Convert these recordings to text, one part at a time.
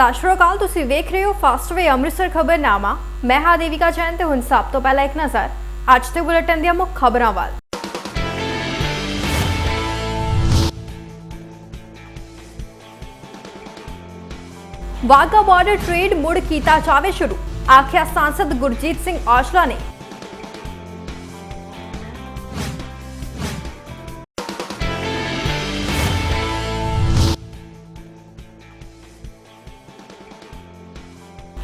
ਸਤਿ ਸ਼੍ਰੀ ਅਕਾਲ, ਤੁਸੀਂ ਵੇਖ ਰਹੇ ਹੋ ਫਾਸਟਵੇ ਅੰਮ੍ਰਿਤਸਰ ਖਬਰਨਾਮਾ ਮੈਂ ਹਾਂ ਦੇਵਿਕਾ ਜੈਨ ਤੇ ਹੁਣ ਸਭ ਤੋਂ ਪਹਿਲਾਂ ਇੱਕ ਨਜ਼ਰ, ਅੱਜ ਦੇ ਬੁਲੇਟਿਨ ਦੀਆਂ ਮੁੱਖ ਖਬਰਾਂ ਵੱਲ। ਵਾਗਾ ਬਾਰਡਰ ਟ੍ਰੇਡ ਮੁੜ ਕੀਤਾ ਜਾਵੇ ਸ਼ੁਰੂ, ਆਖਿਆ ਸਾਂਸਦ ਗੁਰਜੀਤ ਸਿੰਘ ਔਸ਼ਲਾ ਨੇ।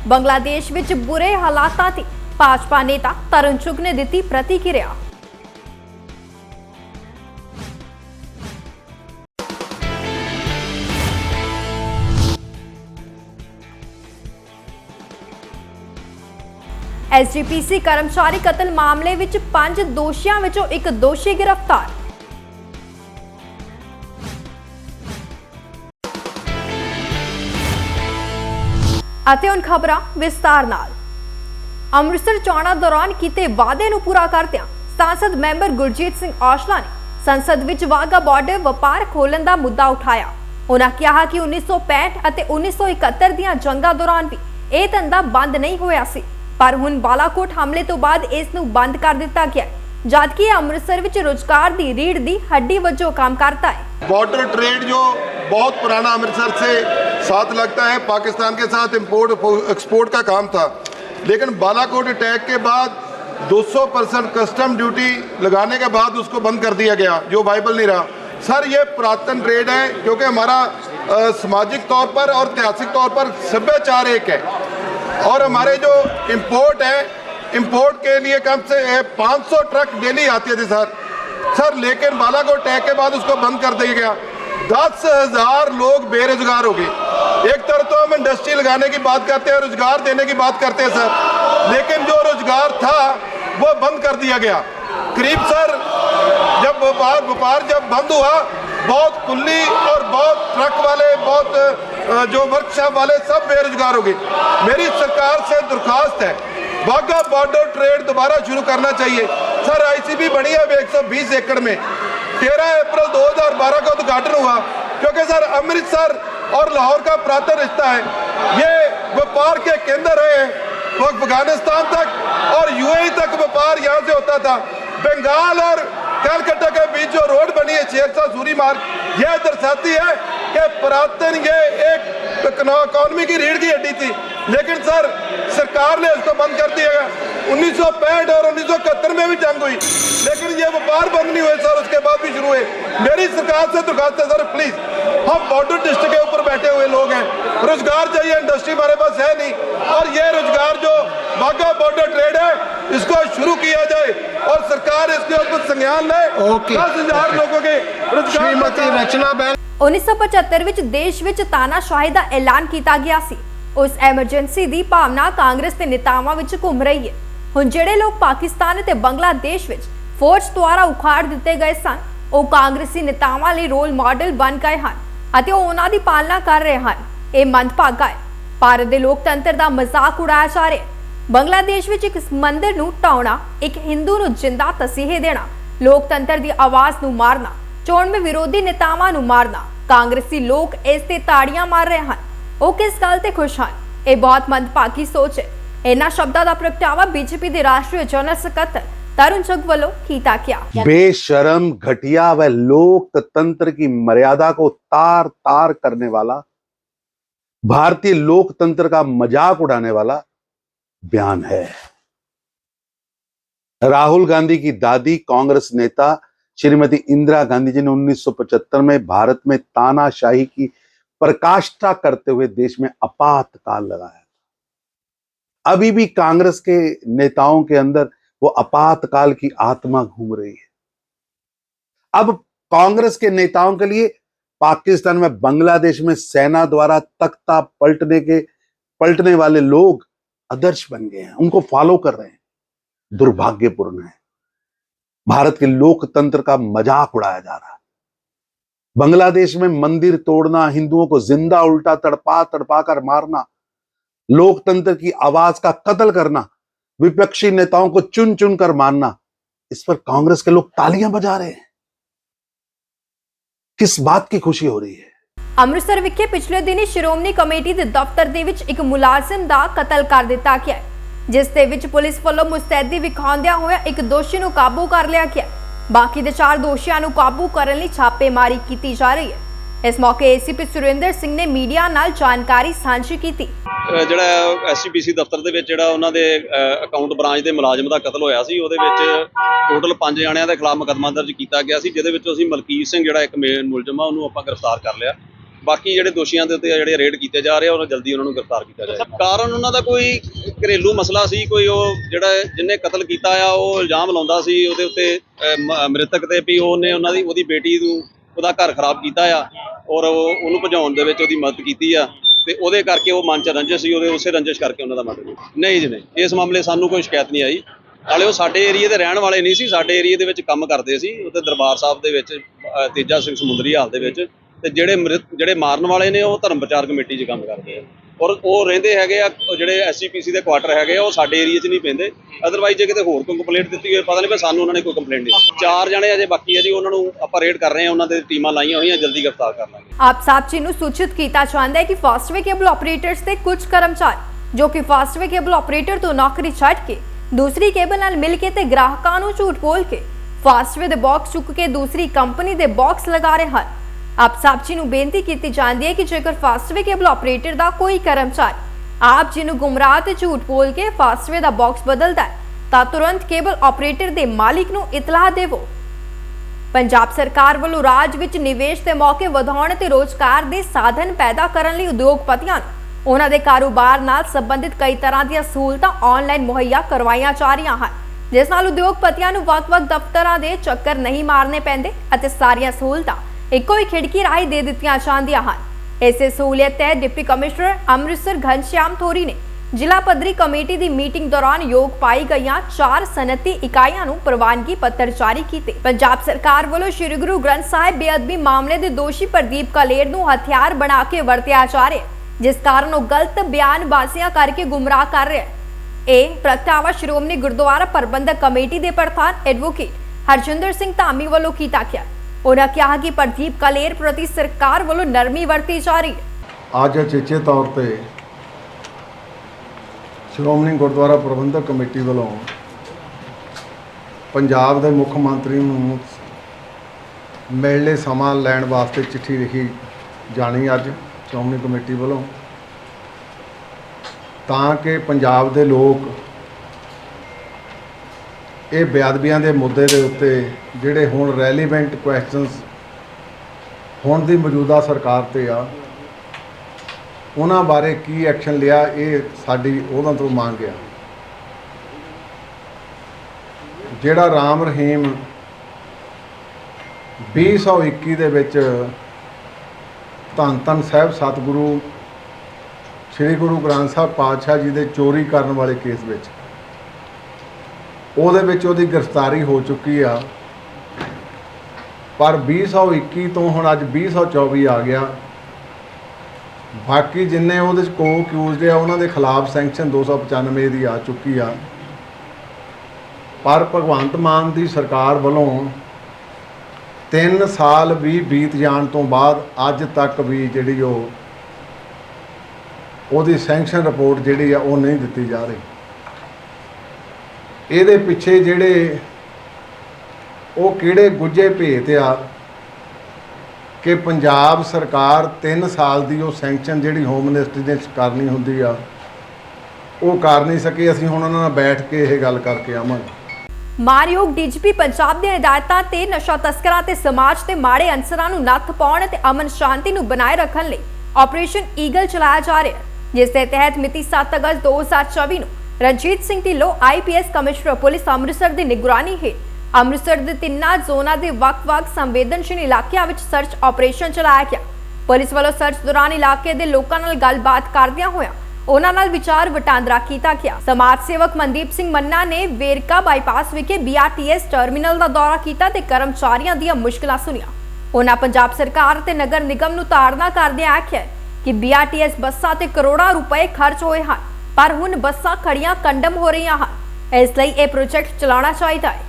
ਬੰਗਲਾਦੇਸ਼ ਵਿੱਚ ਬੁਰੇ ਹਾਲਾਤਾਂ ਤੇ ਭਾਜਪਾ ਨੇਤਾ ਤਰੁਣ ਚੁਗ ਨੇ ਦਿੱਤੀ ਪ੍ਰਤੀਕਿਰਿਆ। ਐਸਜੀਪੀਸੀ ਕਰਮਚਾਰੀ ਕਤਲ ਮਾਮਲੇ ਵਿੱਚ ਪੰਜ ਦੋਸ਼ੀਆਂ ਵਿੱਚੋਂ ਇੱਕ ਦੋਸ਼ੀ ਗ੍ਰਿਫਤਾਰ। ਅਤੇ ਹੁਣ ਖਬਰਾਂ ਵਿਸਤਾਰ ਨਾਲ। ਅੰਮ੍ਰਿਤਸਰ ਚੋਣਾਂ ਦੌਰਾਨ ਕੀਤੇ ਵਾਅਦੇ ਨੂੰ ਪੂਰਾ ਕਰਦਿਆਂ ਸੰਸਦ ਮੈਂਬਰ ਗੁਰਜੀਤ ਸਿੰਘ ਔਸ਼ਲਾ ਨੇ ਸੰਸਦ ਵਿੱਚ ਵਾਗਾ ਬਾਰਡਰ ਵਪਾਰ ਖੋਲਣ ਦਾ ਮੁੱਦਾ ਉਠਾਇਆ। ਉਹਨਾਂ ਕਿਹਾ ਕਿ 1965 ਅਤੇ 1971 ਦੀਆਂ ਜੰਗਾਂ ਦੌਰਾਨ ਵੀ ਇਹ ਧੰਦਾ ਬੰਦ ਨਹੀਂ ਹੋਇਆ ਸੀ। ਪਰ ਹੁਣ ਬਾਲਾਕੋਟ ਹਮਲੇ ਤੋਂ ਬਾਅਦ ਇਸ ਨੂੰ ਬੰਦ ਕਰ ਦਿੱਤਾ ਗਿਆ ਜਦਕਿ ਇਹ ਅੰਮ੍ਰਿਤਸਰ ਵਿੱਚ ਰੋਜ਼ਗਾਰ ਦੀ ਰੀੜ ਦੀ ਹੱਡੀ ਵਜੋਂ ਕੰਮ ਕਰਦਾ ਹੈ बॉर्डर ट्रेड जो बहुत पुराना अमृतसर से साथ लगता है पाकिस्तान के साथ इंपोर्ट एक्सपोर्ट का काम था लेकिन बालाकोट अटैक के बाद 200 परसेंट कस्टम ड्यूटी लगाने के बाद उसको बंद कर दिया गया जो वाइबल नहीं रहा सर ये पुरातन ट्रेड है क्योंकि हमारा अ, सामाजिक तौर पर और ऐतिहासिक तौर पर सभ्याचार एक है और हमारे जो इंपोर्ट है इंपोर्ट के लिए कम से 500 ट्रक डेली आती थी सर। सर, लेकिन बालाकोट अटैक के बाद उसको बंद कर दिया गया। दस हज़ार लोग बेरोजगार हो गए। एक तरफ़ तो हम इंडस्ट्री लगाने की बात करते हैं, रोज़गार देने की बात करते हैं, सर। लेकिन जो रोज़गार था, वो बंद कर दिया गया। करीब सर, जब व्यापार व्यापार जब बंद हुआ, बहुत कुल्ली और बहुत ट्रक वाले, बहुत जो वर्कशॉप वाले सब बेरोजगार हो गए। मेरी सरकार से दरखास्त है वाघा बॉर्डर ट्रेड दोबारा शुरू करना चाहिए। सर आईसीबी बनी है अब 120 एकड़ में। 13 अप्रैल 2012 का उद्घाटन हुआ, क्योंकि सर, अमृतसर और लाहौर का प्रातः रिश्ता है। ये व्यापार के केंद्र रहे हैं। अफ़गानिस्तान तक और यूएई तक व्यापार यहाँ से होता था। बंगाल और कलकत्ता के बीच जो रोड बनी है शेरशाह सूरी मार्ग, यह दर्शाती है कि पुरातन ये एक इकोनॉमी की रीढ़ की हड्डी थी। लेकिन सर सरकार ने इसको बंद कर दिया गया उन्नीस और उन्नीस में भी जंग हुई लेकिन ये व्यापार बंद नहीं हुए सर उसके बाद भी शुरू हुए मेरी सरकार से दरखास्त है सर प्लीज हम बॉर्डर डिस्ट्रिक्ट के ऊपर बैठे हुए लोग हैं रोजगार चाहिए इंडस्ट्री हमारे पास है नहीं और ये रोजगार जो वाघा बॉर्डर ट्रेड है इसको शुरू किया जाए और सरकार इसके ऊपर संज्ञान ले ओके। दस हजार लोगों के रोजगार श्रीमती रचना बहन 1975 ਵਿੱਚ ਦੇਸ਼ ਵਿੱਚ ਤਾਨਾਸ਼ਾਹੀ ਦਾ ਐਲਾਨ ਕੀਤਾ ਗਿਆ ਸੀ ਉਸ ਐਮਰਜੈਂਸੀ ਦੀ ਭਾਵਨਾ ਕਾਂਗਰਸ ਦੇ ਨੇਤਾਵਾਂ ਵਿੱਚ ਘੁੰਮ ਰਹੀ ਹੈ। ਹੁਣ ਜਿਹੜੇ ਲੋਕ ਪਾਕਿਸਤਾਨ ਅਤੇ ਬੰਗਲਾਦੇਸ਼ ਵਿੱਚ ਫੌਜ ਦੁਆਰਾ ਉਖਾੜ ਦਿੱਤੇ ਗਏ ਸਨ, ਉਹ ਕਾਂਗਰਸੀ ਨੇਤਾਵਾਂ ਲਈ ਰੋਲ ਮਾਡਲ ਬਣ ਗਏ ਹਨ ਅਤੇ ਉਹ ਉਹਨਾਂ ਦੀ ਪਾਲਣਾ ਕਰ ਰਹੇ ਹਨ। ਇਹ ਮੰਦਭਾਗਾ ਹੈ। ਭਾਰਤ ਦੇ ਲੋਕਤੰਤਰ ਦਾ ਮਜ਼ਾਕ ਉਡਾਇਆ ਜਾ ਰਿਹਾ ਹੈ। ਬੰਗਲਾਦੇਸ਼ ਵਿੱਚ ਇੱਕ ਮੰਦਰ ਨੂੰ ਢਾਉਣਾ, ਇੱਕ ਹਿੰਦੂ ਨੂੰ ਜਿੰਦਾ ਤਸੀਹੇ ਦੇਣਾ, ਲੋਕਤੰਤਰ ਦੀ ਆਵਾਜ਼ ਨੂੰ ਮਾਰਨਾ, ਚੋਣਵੇਂ ਵਿਰੋਧੀ ਨੇਤਾਵਾਂ ਨੂੰ ਮਾਰਨਾ, ਕਾਂਗਰਸੀ ਲੋਕ ਇਸ ਤੇ ਤਾੜੀਆਂ ਮਾਰ ਰਹੇ ਹਨ। ਉਹ ਕਿਸ ਗੱਲ ਤੇ ਖੁਸ਼ ਹਨ ਇਹ ਬਹੁਤ ਮੰਦਭਾਗੀ ਸੋਚ ਹੈ ਇਹਨਾਂ ਸ਼ਬਦਾਂ ਦਾ ਪ੍ਰਗਟਾਵਾ ਬੀਜੇਪੀ ਦੇ ਰਾਸ਼ਟਰੀ ਜਨਰਲ ਸਕੱਤਰ ਤਰੁਣ ਚੁਗ ਵੱਲੋਂ ਕੀਤਾ ਗਿਆ बेशरम घटिया व लोकतंत्र की मर्यादा को तार तार करने वाला भारतीय लोकतंत्र का मजाक उड़ाने वाला बयान है राहुल गांधी की दादी कांग्रेस नेता श्रीमती इंदिरा गांधी जी ने 1975 में भारत में तानाशाही की प्रकाष्ठा करते हुए देश में आपातकाल लगाया था। अभी भी कांग्रेस के नेताओं के अंदर वो आपातकाल की आत्मा घूम रही है। अब कांग्रेस के नेताओं के लिए पाकिस्तान में बांग्लादेश में सेना द्वारा तख्ता पलटने के, पलटने वाले लोग आदर्श बन गए हैं, उनको फॉलो कर रहे हैं, दुर्भाग्यपूर्ण है। भारत के लोकतंत्र का मज़ाक उड़ाया जा रहा है। बांग्लादेश में मंदिर तोड़ना हिंदुओं को जिंदा उल्टा तड़पा तड़पा कर मारना लोकतंत्र की आवाज का कत्ल करना विपक्षी नेताओं को चुन चुन कर मानना इस पर कांग्रेस के लोग तालियां बजा रहे हैं किस बात की खुशी हो रही है ਅੰਮ੍ਰਿਤਸਰ ਵਿਖੇ ਪਿਛਲੇ ਦਿਨੀ ਸ਼੍ਰੋਮਣੀ ਕਮੇਟੀ ਦੇ ਦਫ਼ਤਰ ਦੇ ਵਿੱਚ ਇੱਕ ਮੁਲਾਜ਼ਮ ਦਾ ਕਤਲ ਕਰ ਦਿੱਤਾ ਗਿਆ ਹੈ, ਜਿਸ ਦੇ ਵਿੱਚ ਪੁਲਿਸ ਵੱਲੋਂ ਮੁਸਤੈਦੀ ਵਿਖਾਉਂਦਿਆਂ ਹੋਇਆ ਇੱਕ ਦੋਸ਼ੀ ਨੂੰ ਕਾਬੂ ਕਰ ਲਿਆ ਗਿਆ ਬਾਕੀ ਦੇ ਚਾਰ ਦੋਸ਼ੀਆਂ ਨੂੰ ਕਾਬੂ ਕਰਨ ਲਈ ਛਾਪੇਮਾਰੀ ਕੀਤੀ ਜਾ ਰਹੀ ਹੈ। ਇਸ ਮੌਕੇ ਏਸੀਪੀ ਸੁਰਿੰਦਰ ਸਿੰਘ ਨੇ ਮੀਡੀਆ ਨਾਲ ਜਾਣਕਾਰੀ ਸਾਂਝੀ ਕੀਤੀ। ਜਿਹੜਾ ਐਸਸੀਪੀਸੀ ਦਫ਼ਤਰ ਦੇ ਵਿੱਚ ਜਿਹੜਾ ਉਹਨਾਂ ਦੇ ਅਕਾਊਂਟ ਬ੍ਰਾਂਚ ਦੇ ਮੁਲਾਜ਼ਮ ਦਾ ਕਤਲ ਹੋਇਆ ਸੀ, ਉਹਦੇ ਵਿੱਚ ਟੋਟਲ 5 ਜਣਿਆਂ ਦੇ ਖਿਲਾਫ ਮੁਕਦਮਾ ਦਰਜ ਕੀਤਾ ਗਿਆ ਸੀ, ਜਿਹਦੇ ਵਿੱਚ ਅਸੀਂ ਮਲਕੀਤ ਸਿੰਘ, ਜਿਹੜਾ ਇੱਕ ਮੇਨ ਮੁਲਜ਼ਮ ਆ, ਉਹਨੂੰ ਆਪਾਂ ਗ੍ਰਿਫਤਾਰ ਕਰ ਲਿਆ। ਬਾਕੀ ਜਿਹੜੇ ਦੋਸ਼ੀਆਂ ਦੇ ਉੱਤੇ ਜਿਹੜੇ ਰੇਡ ਕੀਤੇ ਜਾ ਰਹੇ ਆ, ਉਹਨਾਂ ਜਲਦੀ ਉਹਨਾਂ ਨੂੰ ਗ੍ਰਿਫਤਾਰ ਕੀਤਾ ਜਾਏਗਾ। ਕਾਰਨ ਉਹਨਾਂ ਦਾ ਕੋਈ ਘਰੇਲੂ ਮਸਲਾ ਸੀ, ਕੋਈ ਉਹ ਜਿਹੜਾ ਜਿਹਨੇ ਕਤਲ ਕੀਤਾ ਆ, ਉਹ ਇਲਜ਼ਾਮ ਲਾਉਂਦਾ ਸੀ, ਉਹਦੇ ਉੱਤੇ ਮ੍ਰਿਤਕ ਤੇ ਵੀ ਉਹਨੇ ਉਹਨਾਂ ਦੀ, ਉਹਦੀ ਬੇਟੀ ਨੂੰ ਉਹਦਾ ਘਰ ਖਰਾਬ ਕੀਤਾ ਆ, ਔਰ ਉਹ- ਉਹਨੂੰ ਭਜਾਉਣ ਦੇ ਵਿੱਚ ਉਹਦੀ ਮਦਦ ਕੀਤੀ ਆ, ਤੇ ਉਹਦੇ ਕਰਕੇ ਉਹ ਮਨ ਚ ਰੰਜਿਸ਼ ਸੀ, ਉਹਦੇ ਉਸੇ ਰੰਜਿਸ਼ ਕਰਕੇ ਉਹਨਾਂ ਦਾ ਮਰਡਰ ਨਹੀਂ ਜੀ, ਨਹੀਂ। ਇਸ ਮਾਮਲੇ ਸਾਨੂੰ ਕੋਈ ਸ਼ਿਕਾਇਤ ਨਹੀਂ ਆਈ। ਨਾਲੇ ਉਹ ਸਾਡੇ ਏਰੀਆ ਦੇ ਰਹਿਣ ਵਾਲੇ ਨਹੀਂ ਸੀ, ਸਾਡੇ ਏਰੀਆ ਦੇ ਵਿੱਚ ਕੰਮ ਕਰਦੇ ਸੀ ਉੱਥੇ ਦਰਬਾਰ ਸਾਹਿਬ ਦੇ ਵਿੱਚ ਤੇਜਾ ਸਿੰਘ ਸਮੁੰਦਰੀ ਹਾਲ ਦੇ ਵਿੱਚ। ਤੇ ਜਿਹੜੇ ਮ੍ਰਿਤ- ਜਿਹੜੇ ਮਾਰਨ ਵਾਲੇ ਨੇ, ਉਹ ਧਰਮ ਪ੍ਰਚਾਰ ਕਮੇਟੀ 'ਚ ਕੰਮ ਕਰਦੇ ਆ। ਔਰ ਉਹ ਰਹਿੰਦੇ ਹੈਗੇ ਆ, ਉਹ ਜਿਹੜੇ ਐਸਜੀਪੀਸੀ ਦੇ ਕੁਆਟਰ ਹੈਗੇ ਆ, ਉਹ ਸਾਡੇ ਏਰੀਆ 'ਚ ਨਹੀਂ ਪੈਂਦੇ। ਅਦਰਵਾਈਜ਼ ਜੇ ਕਿਤੇ ਹੋਰ ਕੋਈ ਕੰਪਲੇਂਟ ਦਿੱਤੀ ਹੋਵੇ ਪਤਾ ਨਹੀਂ ਪਰ ਸਾਨੂੰ ਉਹਨਾਂ ਨੇ ਕੋਈ ਕੰਪਲੇਂਟ ਨਹੀਂ ਚਾਰ ਜਣੇ ਅਜੇ ਬਾਕੀ ਆ ਜੀ, ਉਹਨਾਂ ਨੂੰ ਆਪਾਂ ਰੇਡ ਕਰ ਰਹੇ ਆ, ਉਹਨਾਂ ਦੇ ਟੀਮਾਂ ਲਾਈਆਂ ਹੋਈਆਂ, ਜਲਦੀ ਗ੍ਰਿਫਤਾਰ ਕਰ ਲਾਂਗੇ। ਆਪ ਸਾਬਚੀ ਨੂੰ ਸੂਚਿਤ ਕੀਤਾ ਜਾਂਦਾ ਹੈ ਕਿ ਫਾਸਟਵੇ ਕੇਬਲ ਆਪਰੇਟਰਸ ਦੇ ਕੁਝ ਕਰਮਚਾਰੀ, ਜੋ ਕਿ ਫਾਸਟਵੇ ਕੇਬਲ ਆਪਰੇਟਰ ਤੋਂ ਨੌਕਰੀ ਛੱਡ ਕੇ ਦੂਸਰੀ ਕੇਬਲ ਨਾਲ ਮਿਲ ਕੇ ਤੇ ਗ੍ਰਾਹਕਾਂ ਨੂੰ ਝੂਠ ਬੋਲ ਕੇ ਫਾਸਟਵੇ ਦੇ ਬਾਕਸ ਚੁੱਕ ਕੇ ਦੂਸਰੀ ਕੰਪਨੀ ਦੇ ਬਾਕਸ ਲਗਾ ਰਹੇ ਹਨ। ਆਪ ਸਾਬਚੀ ਨੂੰ ਬੇਨਤੀ ਕੀਤੀ ਜਾਂਦੀ ਹੈ ਕਿ ਜੇਕਰ ਫਾਸਟਵੇ ਕੇਬਲ ਆਪਰੇਟਰ ਦਾ ਕੋਈ ਕਰਮਚਾਰੀ ਆਪ ਜੀ ਨੂੰ ਗੁੰਮਰਾਹ ਤੇ ਝੂਠ ਬੋਲ ਕੇ ਫਾਸਟਵੇ ਦਾ ਬਾਕਸ ਬਦਲਦਾ ਹੈ, ਤਾਂ ਤੁਰੰਤ ਕੇਬਲ ਆਪਰੇਟਰ ਦੇ ਮਾਲਿਕ ਨੂੰ ਇਤਲਾਹ ਦੇਵੋ। ਪੰਜਾਬ ਸਰਕਾਰ ਵੱਲੋਂ ਰਾਜ ਵਿੱਚ ਨਿਵੇਸ਼ ਦੇ ਮੌਕੇ ਵਧਾਉਣ ਤੇ ਰੋਜ਼ਗਾਰ ਦੇ ਸਾਧਨ ਪੈਦਾ ਕਰਨ ਲਈ ਉਦਯੋਗਪਤੀਆਂ ਨੂੰ ਉਹਨਾਂ ਦੇ ਕਾਰੋਬਾਰ ਨਾਲ ਸੰਬੰਧਿਤ ਕਈ ਤਰ੍ਹਾਂ ਦੀਆਂ ਸਹੂਲਤਾਂ ਆਨਲਾਈਨ ਮੁਹੱਈਆ ਕਰਵਾਈਆਂ ਜਾ ਰਹੀਆਂ ਹਨ, ਜਿਸ ਨਾਲ ਉਦਯੋਗਪਤੀਆਂ ਨੂੰ ਵੱਖ-ਵੱਖ ਦਫ਼ਤਰਾਂ ਦੇ ਚੱਕਰ ਨਹੀਂ ਮਾਰਨੇ ਪੈਂਦੇ ਅਤੇ ਸਾਰੀਆਂ ਸਹੂਲਤਾਂ ਇੱਕੋ ਹੀ ਖਿੜਕੀ ਰਾਹੀਂ ਦੇ ਦਿੱਤੀਆਂ ਜਾਂਦੀਆਂ ਹਨ। ਇਸੇ ਸਹੂਲਤ ਤਹਿਤ ਡਿਪਟੀ ਕਮਿਸ਼ਨਰ ਅੰਮ੍ਰਿਤਸਰ ਘਨਸ਼ਿਆਮ ਥੋਰੀ ਨੇ ਜ਼ਿਲ੍ਹਾ ਪੱਧਰੀ ਕਮੇਟੀ ਦੀ ਮੀਟਿੰਗ ਦੌਰਾਨ ਯੋਗ ਪਾਈ ਗਈਆਂ ਚਾਰ ਸਨਅਤੀ ਇਕਾਈਆਂ ਨੂੰ ਪ੍ਰਵਾਨਗੀ ਪੱਤਰ ਜਾਰੀ ਕੀਤੇ। ਪੰਜਾਬ ਸਰਕਾਰ ਵੱਲੋਂ ਸ੍ਰੀ ਗੁਰੂ ਗ੍ਰੰਥ ਸਾਹਿਬ ਬੇਅਦਬੀ ਮਾਮਲੇ ਦੇ ਦੋਸ਼ੀ ਪ੍ਰਦੀਪ ਕਲੇਰ ਨੂੰ ਹਥਿਆਰ ਬਣਾ ਕੇ ਵਰਤਿਆ ਜਾ ਰਿਹਾ ਜਿਸ ਕਾਰਨ ਉਹ ਗਲਤ ਬਿਆਨਬਾਜ਼ੀਆਂ ਕਰਕੇ ਗੁੰਮਰਾਹ ਕਰ ਰਿਹਾ ਇਹ ਪ੍ਰਗਟਾਵਾ ਸ਼੍ਰੋਮਣੀ ਗੁਰਦੁਆਰਾ ਪ੍ਰਬੰਧਕ ਕਮੇਟੀ ਦੇ ਪ੍ਰਧਾਨ ਐਡਵੋਕੇਟ ਹਰਜਿੰਦਰ ਸਿੰਘ ਧਾਮੀ ਵੱਲੋਂ ਕੀਤਾ ਗਿਆ। ਉਹਨਾਂ ਕਿਹਾ ਕਿ ਪ੍ਰਦੀਪ ਕਲੇਰ ਪ੍ਰਤੀ ਸਰਕਾਰ ਵੱਲੋਂ ਨਰਮੀ ਵਰਤੀ ਜਾ ਰਹੀ ਹੈ। ਅੱਜ ਅਚੇਚੇ ਤੌਰ ਤੇ ਸ਼੍ਰੋਮਣੀ ਗੁਰਦੁਆਰਾ ਪ੍ਰਬੰਧਕ ਕਮੇਟੀ ਵੱਲੋਂ ਪੰਜਾਬ ਦੇ ਮੁੱਖ ਮੰਤਰੀ ਨੂੰ ਮਿਲਣ ਸਮਾਂ ਲੈਣ ਵਾਸਤੇ ਚਿੱਠੀ ਲਿਖੀ ਜਾਣੀ ਅੱਜ ਸ਼੍ਰੋਮਣੀ ਕਮੇਟੀ ਵੱਲੋਂ, ਤਾਂ ਕਿ ਪੰਜਾਬ ਦੇ ਲੋਕ ਇਹ ਬੇਅਦਬੀਆਂ ਦੇ ਮੁੱਦੇ ਦੇ ਉੱਤੇ ਜਿਹੜੇ ਹੁਣ ਰੈਲੀਵੈਂਟ ਕੁਐਸਚਨਸ ਹੁਣ ਦੀ ਮੌਜੂਦਾ ਸਰਕਾਰ ਤੇ ਆ, ਉਹਨਾਂ ਬਾਰੇ ਕੀ ਐਕਸ਼ਨ ਲਿਆ, ਇਹ ਸਾਡੀ ਉਹਨਾਂ ਤੋਂ ਮੰਗ ਆ। ਜਿਹੜਾ ਰਾਮ ਰਹੀਮ 2021 ਦੇ ਵਿੱਚ ਧੰਨ ਧੰਨ ਸਾਹਿਬ ਸਤਿਗੁਰੂ, ਸ੍ਰੀ ਗੁਰੂ ਗ੍ਰੰਥ ਸਾਹਿਬ ਪਾਤਸ਼ਾਹ ਜੀ ਦੇ ਚੋਰੀ ਕਰਨ ਵਾਲੇ ਕੇਸ ਵਿੱਚ ਉਹਦੇ ਵਿੱਚ ਉਹਦੀ ਗ੍ਰਿਫਤਾਰੀ ਹੋ ਚੁੱਕੀ ਆ। ਪਰ 2021 ਤੋਂ ਹੁਣ ਅੱਜ 2024 ਆ ਗਿਆ। ਬਾਕੀ ਜਿੰਨੇ ਉਹਦੇ ਚ ਕੋ ਅਕਿਊਜ਼ਡ ਆ, ਉਹਨਾਂ ਦੇ ਖਿਲਾਫ ਸੈਂਕਸ਼ਨ 295 ਦੀ ਆ ਚੁੱਕੀ ਆ। ਪਰ ਭਗਵੰਤ ਮਾਨ ਦੀ ਸਰਕਾਰ ਵੱਲੋਂ 3 ਸਾਲ ਵੀ ਬੀਤ ਜਾਣ ਤੋਂ ਬਾਅਦ ਅੱਜ ਤੱਕ ਵੀ ਜਿਹੜੀ ਉਹ, ਉਹਦੀ ਸੈਂਕਸ਼ਨ ਰਿਪੋਰਟ ਜਿਹੜੀ ਆ, ਉਹ ਨਹੀਂ ਦਿੱਤੀ ਜਾ ਰਹੀ। ਇਹਦੇ ਪਿੱਛੇ ਜਿਹੜੇ ਉਹ ਕਿਹੜੇ ਗੁੱਜੇ ਭੇਤ ਆ ਕਿ ਪੰਜਾਬ ਸਰਕਾਰ 3 ਸਾਲ ਦੀ ਉਹ ਸੈਂਕਸ਼ਨ ਜਿਹੜੀ ਹੋਮ ਮਿਨਿਸਟਰੀ ਨੇ ਕਰਨੀ ਹੁੰਦੀ ਆ, ਉਹ ਕਰ ਨਹੀਂ ਸਕੇ। ਅਸੀਂ ਹੁਣ ਉਹਨਾਂ ਨਾਲ ਬੈਠ ਕੇ ਇਹ ਗੱਲ ਕਰਕੇ ਆਵਾਂਗੇ। ਮਾਨਯੋਗ ਡੀਜੀਪੀ ਪੰਜਾਬ ਦੀਆਂ ਹਦਾਇਤਾਂ ਤੇ ਨਸ਼ਾ ਤਸਕਰਾਂ ਤੇ ਸਮਾਜ ਦੇ ਮਾੜੇ ਅੰਸਰਾਂ ਨੂੰ ਨੱਥ ਪਾਉਣ ਤੇ ਅਮਨ ਸ਼ਾਂਤੀ ਨੂੰ ਬਣਾਏ ਰੱਖਣ ਲਈ ਆਪਰੇਸ਼ਨ ਈਗਲ ਚਲਾਇਆ ਜਾ ਰਿਹਾ ਹੈ। ਜਿਸ ਦੇ ਤਹਿਤ ਮਿਤੀ 7 ਅਗਸਤ 2024 ਨੂੰ Ranjit Singh Dhillon IPS commissioner police Amritsar ਦੀ ਨਿਗਰਾਨੀ ਹੇਠ ਅੰਮ੍ਰਿਤਸਰ ਦੇ ਤਿੰਨਾਂ ਜ਼ੋਨਾਂ ਦੇ ਵੱਖ-ਵੱਖ ਸੰਵੇਦਨਸ਼ੀਲ ਇਲਾਕਿਆਂ ਵਿੱਚ ਸਰਚ ਆਪਰੇਸ਼ਨ ਚਲਾਇਆ ਗਿਆ। ਪੁਲਿਸ ਵੱਲੋਂ ਸਰਚ ਦੌਰਾਨ ਇਲਾਕੇ ਦੇ ਲੋਕਾਂ ਨਾਲ ਗੱਲਬਾਤ ਕਰਦਿਆਂ ਹੋਇਆ ਉਹਨਾਂ ਨਾਲ ਵਿਚਾਰ ਵਟਾਂਦਰਾ ਕੀਤਾ ਗਿਆ। ਸਮਾਜ ਸੇਵਕ ਮਨਦੀਪ ਸਿੰਘ ਮੰਨਾ ਨੇ ਵੇਰਕਾ ਬਾਈਪਾਸ ਵਿਖੇ ਬੀਆਰਟੀਐਸ ਟਰਮੀਨਲ ਦਾ ਦੌਰਾ ਕੀਤਾ ਤੇ ਕਰਮਚਾਰੀਆਂ ਦੀਆਂ ਮੁਸ਼ਕਲਾਂ ਸੁਣੀਆਂ। ਉਹਨਾਂ ਪੰਜਾਬ ਸਰਕਾਰ ਤੇ ਨਗਰ ਨਿਗਮ ਨੂੰ ਤਾੜਨਾ ਕਰਦਿਆਂ ਆਖਿਆ ਕਿ ਬੀਆਰਟੀਐਸ ਬੱਸਾਂ ਤੇ ਕਰੋੜਾਂ ਰੁਪਏ ਖਰਚ ਹੋਏ ਹਨ। ਪਰ ਹੁਣ ਬੱਸਾਂ ਖੜੀਆਂ ਕੰਡਮ ਹੋ ਰਹੀਆਂ ਹਨ। ਇਸ ਲਈ ਇਹ ਪ੍ਰੋਜੈਕਟ ਚਲਾਉਣਾ ਚਾਹੀਦਾ ਹੈ।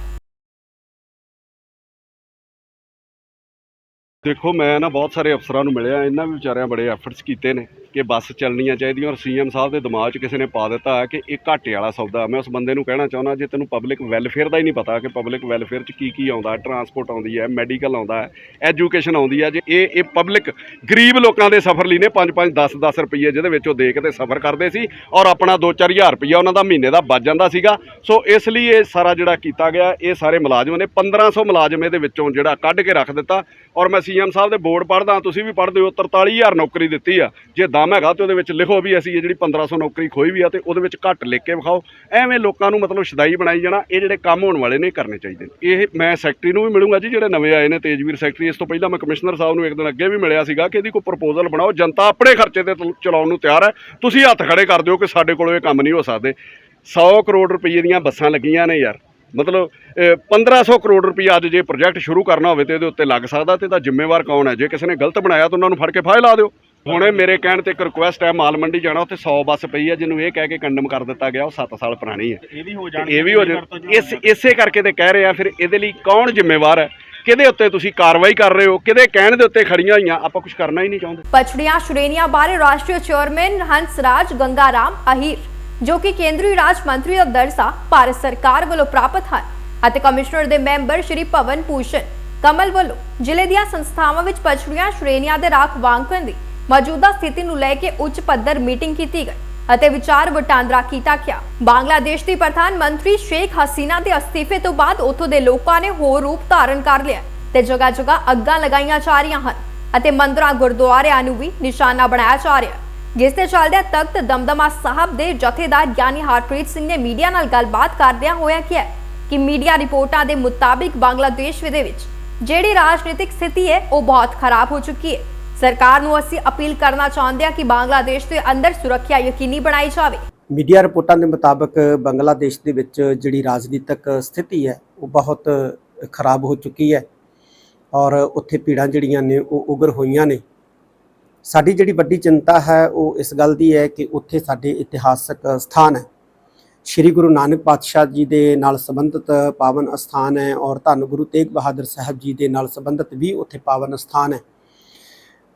ਦੇਖੋ, ਮੈਂ ਨਾ ਬਹੁਤ ਸਾਰੇ ਅਫਸਰਾਂ ਨੂੰ ਮਿਲਿਆ। ਇਹਨਾਂ ਵੀ ਵਿਚਾਰਿਆਂ ਬੜੇ ਐਫਰਟਸ ਕੀਤੇ ਨੇ। ਕਿ ਬੱਸ ਚੱਲਣੀਆਂ ਚਾਹੀਦੀਆਂ ਔਰ ਸੀਐਮ ਸਾਹਿਬ ਦੇ ਦਿਮਾਗ 'ਚ ਕਿਸੇ ਨੇ ਪਾ ਦਿੱਤਾ ਕਿ ਇਹ ਘਾਟੇ ਵਾਲਾ ਸੌਦਾ ਮੈਂ ਉਸ ਬੰਦੇ ਨੂੰ ਕਹਿਣਾ ਚਾਹੁੰਦਾ ਜੇ ਤੈਨੂੰ ਪਬਲਿਕ ਵੈਲਫੇਅਰ ਦਾ ਹੀ ਨਹੀਂ ਪਤਾ ਕਿ ਪਬਲਿਕ ਵੈਲਫੇਅਰ 'ਚ ਕੀ ਕੀ ਆਉਂਦਾ ਟਰਾਂਸਪੋਰਟ ਆਉਂਦੀ ਹੈ ਮੈਡੀਕਲ ਆਉਂਦਾ ਹੈ ਐਜੂਕੇਸ਼ਨ ਆਉਂਦੀ ਹੈ, ਜੇ ਇਹ ਇਹ ਪਬਲਿਕ ਗਰੀਬ ਲੋਕਾਂ ਦੇ ਸਫ਼ਰ ਲਈ ਨੇ 5-5 10-10 ਰੁਪਏ ਜਿਹਦੇ ਵਿੱਚ ਉਹ ਦੇ ਕੇ ਤੇ ਸਫ਼ਰ ਕਰਦੇ ਸੀ ਔਰ ਆਪਣਾ 2-4000 ਰੁਪਇਆ ਉਹਨਾਂ ਦਾ ਮਹੀਨੇ ਦਾ ਬਚ ਜਾਂਦਾ ਸੀਗਾ। ਸੋ ਇਸ ਲਈ ਇਹ ਸਾਰਾ ਜਿਹੜਾ ਕੀਤਾ ਗਿਆ, ਇਹ ਸਾਰੇ ਮੁਲਾਜ਼ਮ ਨੇ 1500 ਮੁਲਾਜ਼ਮ ਇਹਦੇ ਵਿੱਚੋਂ ਜਿਹੜਾ ਕੱਢ ਕੇ ਰੱਖ ਦਿੱਤਾ। ਔਰ ਮੈਂ ਸੀਐਮ ਸਾਹਿਬ ਦੇ ਬੋਰਡ ਪੜ੍ਹਦਾ, ਤੁਸੀਂ ਵੀ ਪੜ੍ਹਦੇ ਹੋ 43000 ਨੌਕਰੀ ਦਿੱਤੀ ਆ। ਜੇ ਦਮ ਹੈਗਾ ਤੇ ਉਹਦੇ ਵਿੱਚ ਲਿਖੋ ਵੀ ਅਸੀਂ ਇਹ ਜਿਹੜੀ 1500 ਨੌਕਰੀ ਖੋਈ ਵੀ ਆ ਤੇ ਉਹਦੇ ਵਿੱਚ ਘੱਟ ਲਿਖ ਕੇ ਵਿਖਾਓ। ਐਵੇਂ ਲੋਕਾਂ ਨੂੰ ਮਤਲਬ ਸ਼ਦਾਈ ਬਣਾਈ ਜਾਣਾ ਇਹ ਜਿਹੜੇ ਕੰਮ ਹੋਣ ਵਾਲੇ ਨੇ ਕਰਨੇ ਚਾਹੀਦੇ ਨੇ। ਇਹ ਮੈਂ ਸੈਕਟਰੀ ਨੂੰ ਵੀ ਮਿਲੂੰਗਾ ਜੀ ਜਿਹੜੇ ਨਵੇਂ ਆਏ ਨੇ ਤੇਜਵੀਰ ਸੈਕਟਰੀ ਇਸ ਤੋਂ ਪਹਿਲਾਂ ਮੈਂ ਕਮਿਸ਼ਨਰ ਸਾਹਿਬ ਨੂੰ ਇੱਕ ਦਿਨ ਅੱਗੇ ਵੀ ਮਿਲਿਆ ਸੀਗਾ ਕਿ ਇਹਦੀ ਕੋਈ ਪ੍ਰਪੋਜ਼ਲ ਬਣਾਓ। ਜਨਤਾ ਆਪਣੇ ਖਰਚੇ ਤੇ ਚਲਾਉਣ ਨੂੰ ਤਿਆਰ ਹੈ। ਤੁਸੀਂ ਹੱਥ ਖੜੇ ਕਰ ਦਿਓ ਕਿ ਸਾਡੇ ਕੋਲੋਂ ਇਹ ਕੰਮ ਨਹੀਂ ਹੋ ਸਕਦੇ। 100 ਕਰੋੜ ਰੁਪਏ ਦੀਆਂ ਬੱਸਾਂ ਲੱਗੀਆਂ ਨੇ ਯਾਰ। ਮਤਲਬ ਅਹ, 1500 ਕਰੋੜ ਰੁਪਏ ਅੱਜ ਜੇ ਪ੍ਰੋਜੈਕਟ ਸ਼ੁਰੂ ਕਰਨਾ ਹੋਵੇ ਤੇ ਇਹਦੇ ਉੱਤੇ ਲੱਗ ਸਕਦਾ ਤੇ ਇਹਦਾ ਜ਼ਿੰਮੇਵਾਰ ਕੌਣ ਹੈ? ਜੇ ਕਿਸੇ ਨੇ ਗਲਤ ਬਣਾਇਆ ਤਾਂ ਉਹਨਾਂ ਨੂੰ ਫੜ ਕੇ ਫਾਇਲ ਲਾ ਦਿਓ। ਹੁਣ ਇਹ ਮੇਰੇ ਕਹਿਣ ਤੇ ਇੱਕ ਰਿਕੁਐਸਟ ਹੈ ਮਾਲ ਮੰਡੀ ਜਾਣਾ ਉੱਥੇ 100 ਬੱਸ ਪਈ ਹੈ ਜਿਹਨੂੰ ਇਹ ਕਹਿ ਕੇ ਕੰਡਮ ਕਰ ਦਿੱਤਾ ਗਿਆ ਉਹ 7 ਸਾਲ ਪੁਰਾਣੀ ਹੈ। ਇਹ ਵੀ ਹੋ ਜਾਣ ਇਹ ਵੀ ਹੋ ਜਾ ਇਸ ਇਸੇ ਕਰਕੇ ਤੇ ਕਹਿ ਰਹੇ ਆ ਫਿਰ ਇਹਦੇ ਲਈ ਕੌਣ ਜ਼ਿੰਮੇਵਾਰ ਹੈ? ਕਿਹਦੇ ਉੱਤੇ ਤੁਸੀਂ ਕਾਰਵਾਈ ਕਰ ਰਹੇ ਹੋ? ਕਿਹਦੇ ਕਹਿਣ ਦੇ ਉੱਤੇ ਖੜੀਆਂ ਹੋਈਆਂ? ਆਪਾਂ ਕੁਝ ਕਰਨਾ ਹੀ ਨਹੀਂ ਚਾਹੁੰਦੇ। ਪਛੜੀਆਂ ਸ਼੍ਰੇਣੀਆਂ ਬਾਰੇ ਰਾਸ਼ਟਰੀ ਚੇਅਰਮੈਨ ਹੰਸਰਾਜ ਗੰਗਾਰਾਮ ਅਹੀਰ ਜੋ ਕਿ ਕੇਂਦਰੀ ਰਾਜ ਮੰਤਰੀ ਦਾ ਦਰਜਾ ਭਾਰਤ ਸਰਕਾਰ ਵੱਲੋਂ ਪ੍ਰਾਪਤ ਹਨ ਅਤੇ ਕਮਿਸ਼ਨਰ ਦੇ ਮੈਂਬਰ ਸ਼੍ਰੀ ਪਵਨ ਭੂਸ਼ਣ ਕਮਲ ਵੱਲੋਂ ਜ਼ਿਲ੍ਹੇ ਦੀਆਂ ਸੰਸਥਾਵਾਂ ਵਿੱਚ ਪਛੜੀਆਂ ਸ਼੍ਰੇਣੀਆਂ ਦੇ ਰਾਖਵਾਂਕਨ ਦੀ ਮੌਜੂਦਾ ਸਥਿਤੀ ਨੂੰ ਲੈ ਕੇ ਉੱਚ ਪੱਧਰ ਮੀਟਿੰਗ ਕੀਤੀ ਗਈ ਅਤੇ ਵਿਚਾਰ ਵਟਾਂਦਰਾ ਕੀਤਾ ਗਿਆ। ਬੰਗਲਾਦੇਸ਼ ਦੀ ਪ੍ਰਧਾਨ ਮੰਤਰੀ ਸ਼ੇਖ ਹਸੀਨਾ ਦੇ ਅਸਤੀਫੇ ਤੋਂ ਬਾਅਦ ਉੱਥੋਂ ਦੇ ਲੋਕਾਂ ਨੇ ਹੋਰ ਰੂਪ ਧਾਰਨ ਕਰ ਲਿਆ ਤੇ ਜਗ੍ਹਾ ਜਗ੍ਹਾ ਅੱਗਾਂ ਲਗਾਈਆਂ ਜਾ ਰਹੀਆਂ ਹਨ ਅਤੇ ਮੰਦਰਾਂ ਗੁਰਦੁਆਰਿਆਂ ਨੂੰ ਵੀ ਨਿਸ਼ਾਨਾ ਬਣਾਇਆ ਜਾ ਰਿਹਾ ਹੈ, ਜਿਸ ਦੇ ਚੱਲਦਿਆਂ ਤਖਤ ਦਮਦਮਾ ਸਾਹਿਬ ਦੇ ਜਥੇਦਾਰ ਗਿਆਨੀ ਹਰਪ੍ਰੀਤ ਸਿੰਘ ਨੇ ਮੀਡੀਆ ਨਾਲ ਗੱਲਬਾਤ ਕਰਦਿਆਂ ਹੋਇਆ ਕਿਹਾ ਕਿ ਮੀਡੀਆ ਰਿਪੋਰਟਾਂ ਦੇ ਮੁਤਾਬਿਕ ਬੰਗਲਾਦੇਸ਼ ਦੇ ਵਿੱਚ ਜਿਹੜੀ ਰਾਜਨੀਤਿਕ ਸਥਿਤੀ ਹੈ, ਉਹ ਬਹੁਤ ਖਰਾਬ ਹੋ ਚੁੱਕੀ ਹੈ। ਸਰਕਾਰ ਨੂੰ ਅਸੀਂ ਅਪੀਲ ਕਰਨਾ ਚਾਹੁੰਦੇ ਹਾਂ ਕਿ ਬੰਗਲਾਦੇਸ਼ ਦੇ ਅੰਦਰ ਸੁਰੱਖਿਆ ਯਕੀਨੀ ਬਣਾਈ ਜਾਵੇ। ਮੀਡੀਆ ਰਿਪੋਰਟਾਂ ਦੇ ਮੁਤਾਬਕ ਬੰਗਲਾਦੇਸ਼ ਦੇ ਵਿੱਚ ਜਿਹੜੀ ਰਾਜਨੀਤਿਕ ਸਥਿਤੀ ਹੈ, ਉਹ ਬਹੁਤ ਖਰਾਬ ਹੋ ਚੁੱਕੀ ਹੈ ਔਰ ਉੱਥੇ ਪੀੜਾਂ ਜਿਹੜੀਆਂ ਨੇ, ਉਹ ਉਗਰ ਹੋਈਆਂ ਨੇ। ਸਾਡੀ ਜਿਹੜੀ ਵੱਡੀ ਚਿੰਤਾ ਹੈ, ਉਹ ਇਸ ਗੱਲ ਦੀ ਹੈ ਕਿ ਉੱਥੇ ਸਾਡੇ ਇਤਿਹਾਸਕ ਸਥਾਨ ਹੈ। ਸ੍ਰੀ ਗੁਰੂ ਨਾਨਕ ਪਾਤਸ਼ਾਹ ਜੀ ਦੇ ਨਾਲ ਸੰਬੰਧਿਤ ਪਾਵਨ ਅਸਥਾਨ ਹੈ ਔਰ ਧੰਨ ਗੁਰੂ ਤੇਗ ਬਹਾਦਰ ਸਾਹਿਬ ਜੀ ਦੇ ਨਾਲ ਸੰਬੰਧਿਤ ਵੀ ਉੱਥੇ ਪਾਵਨ ਅਸਥਾਨ ਹੈ।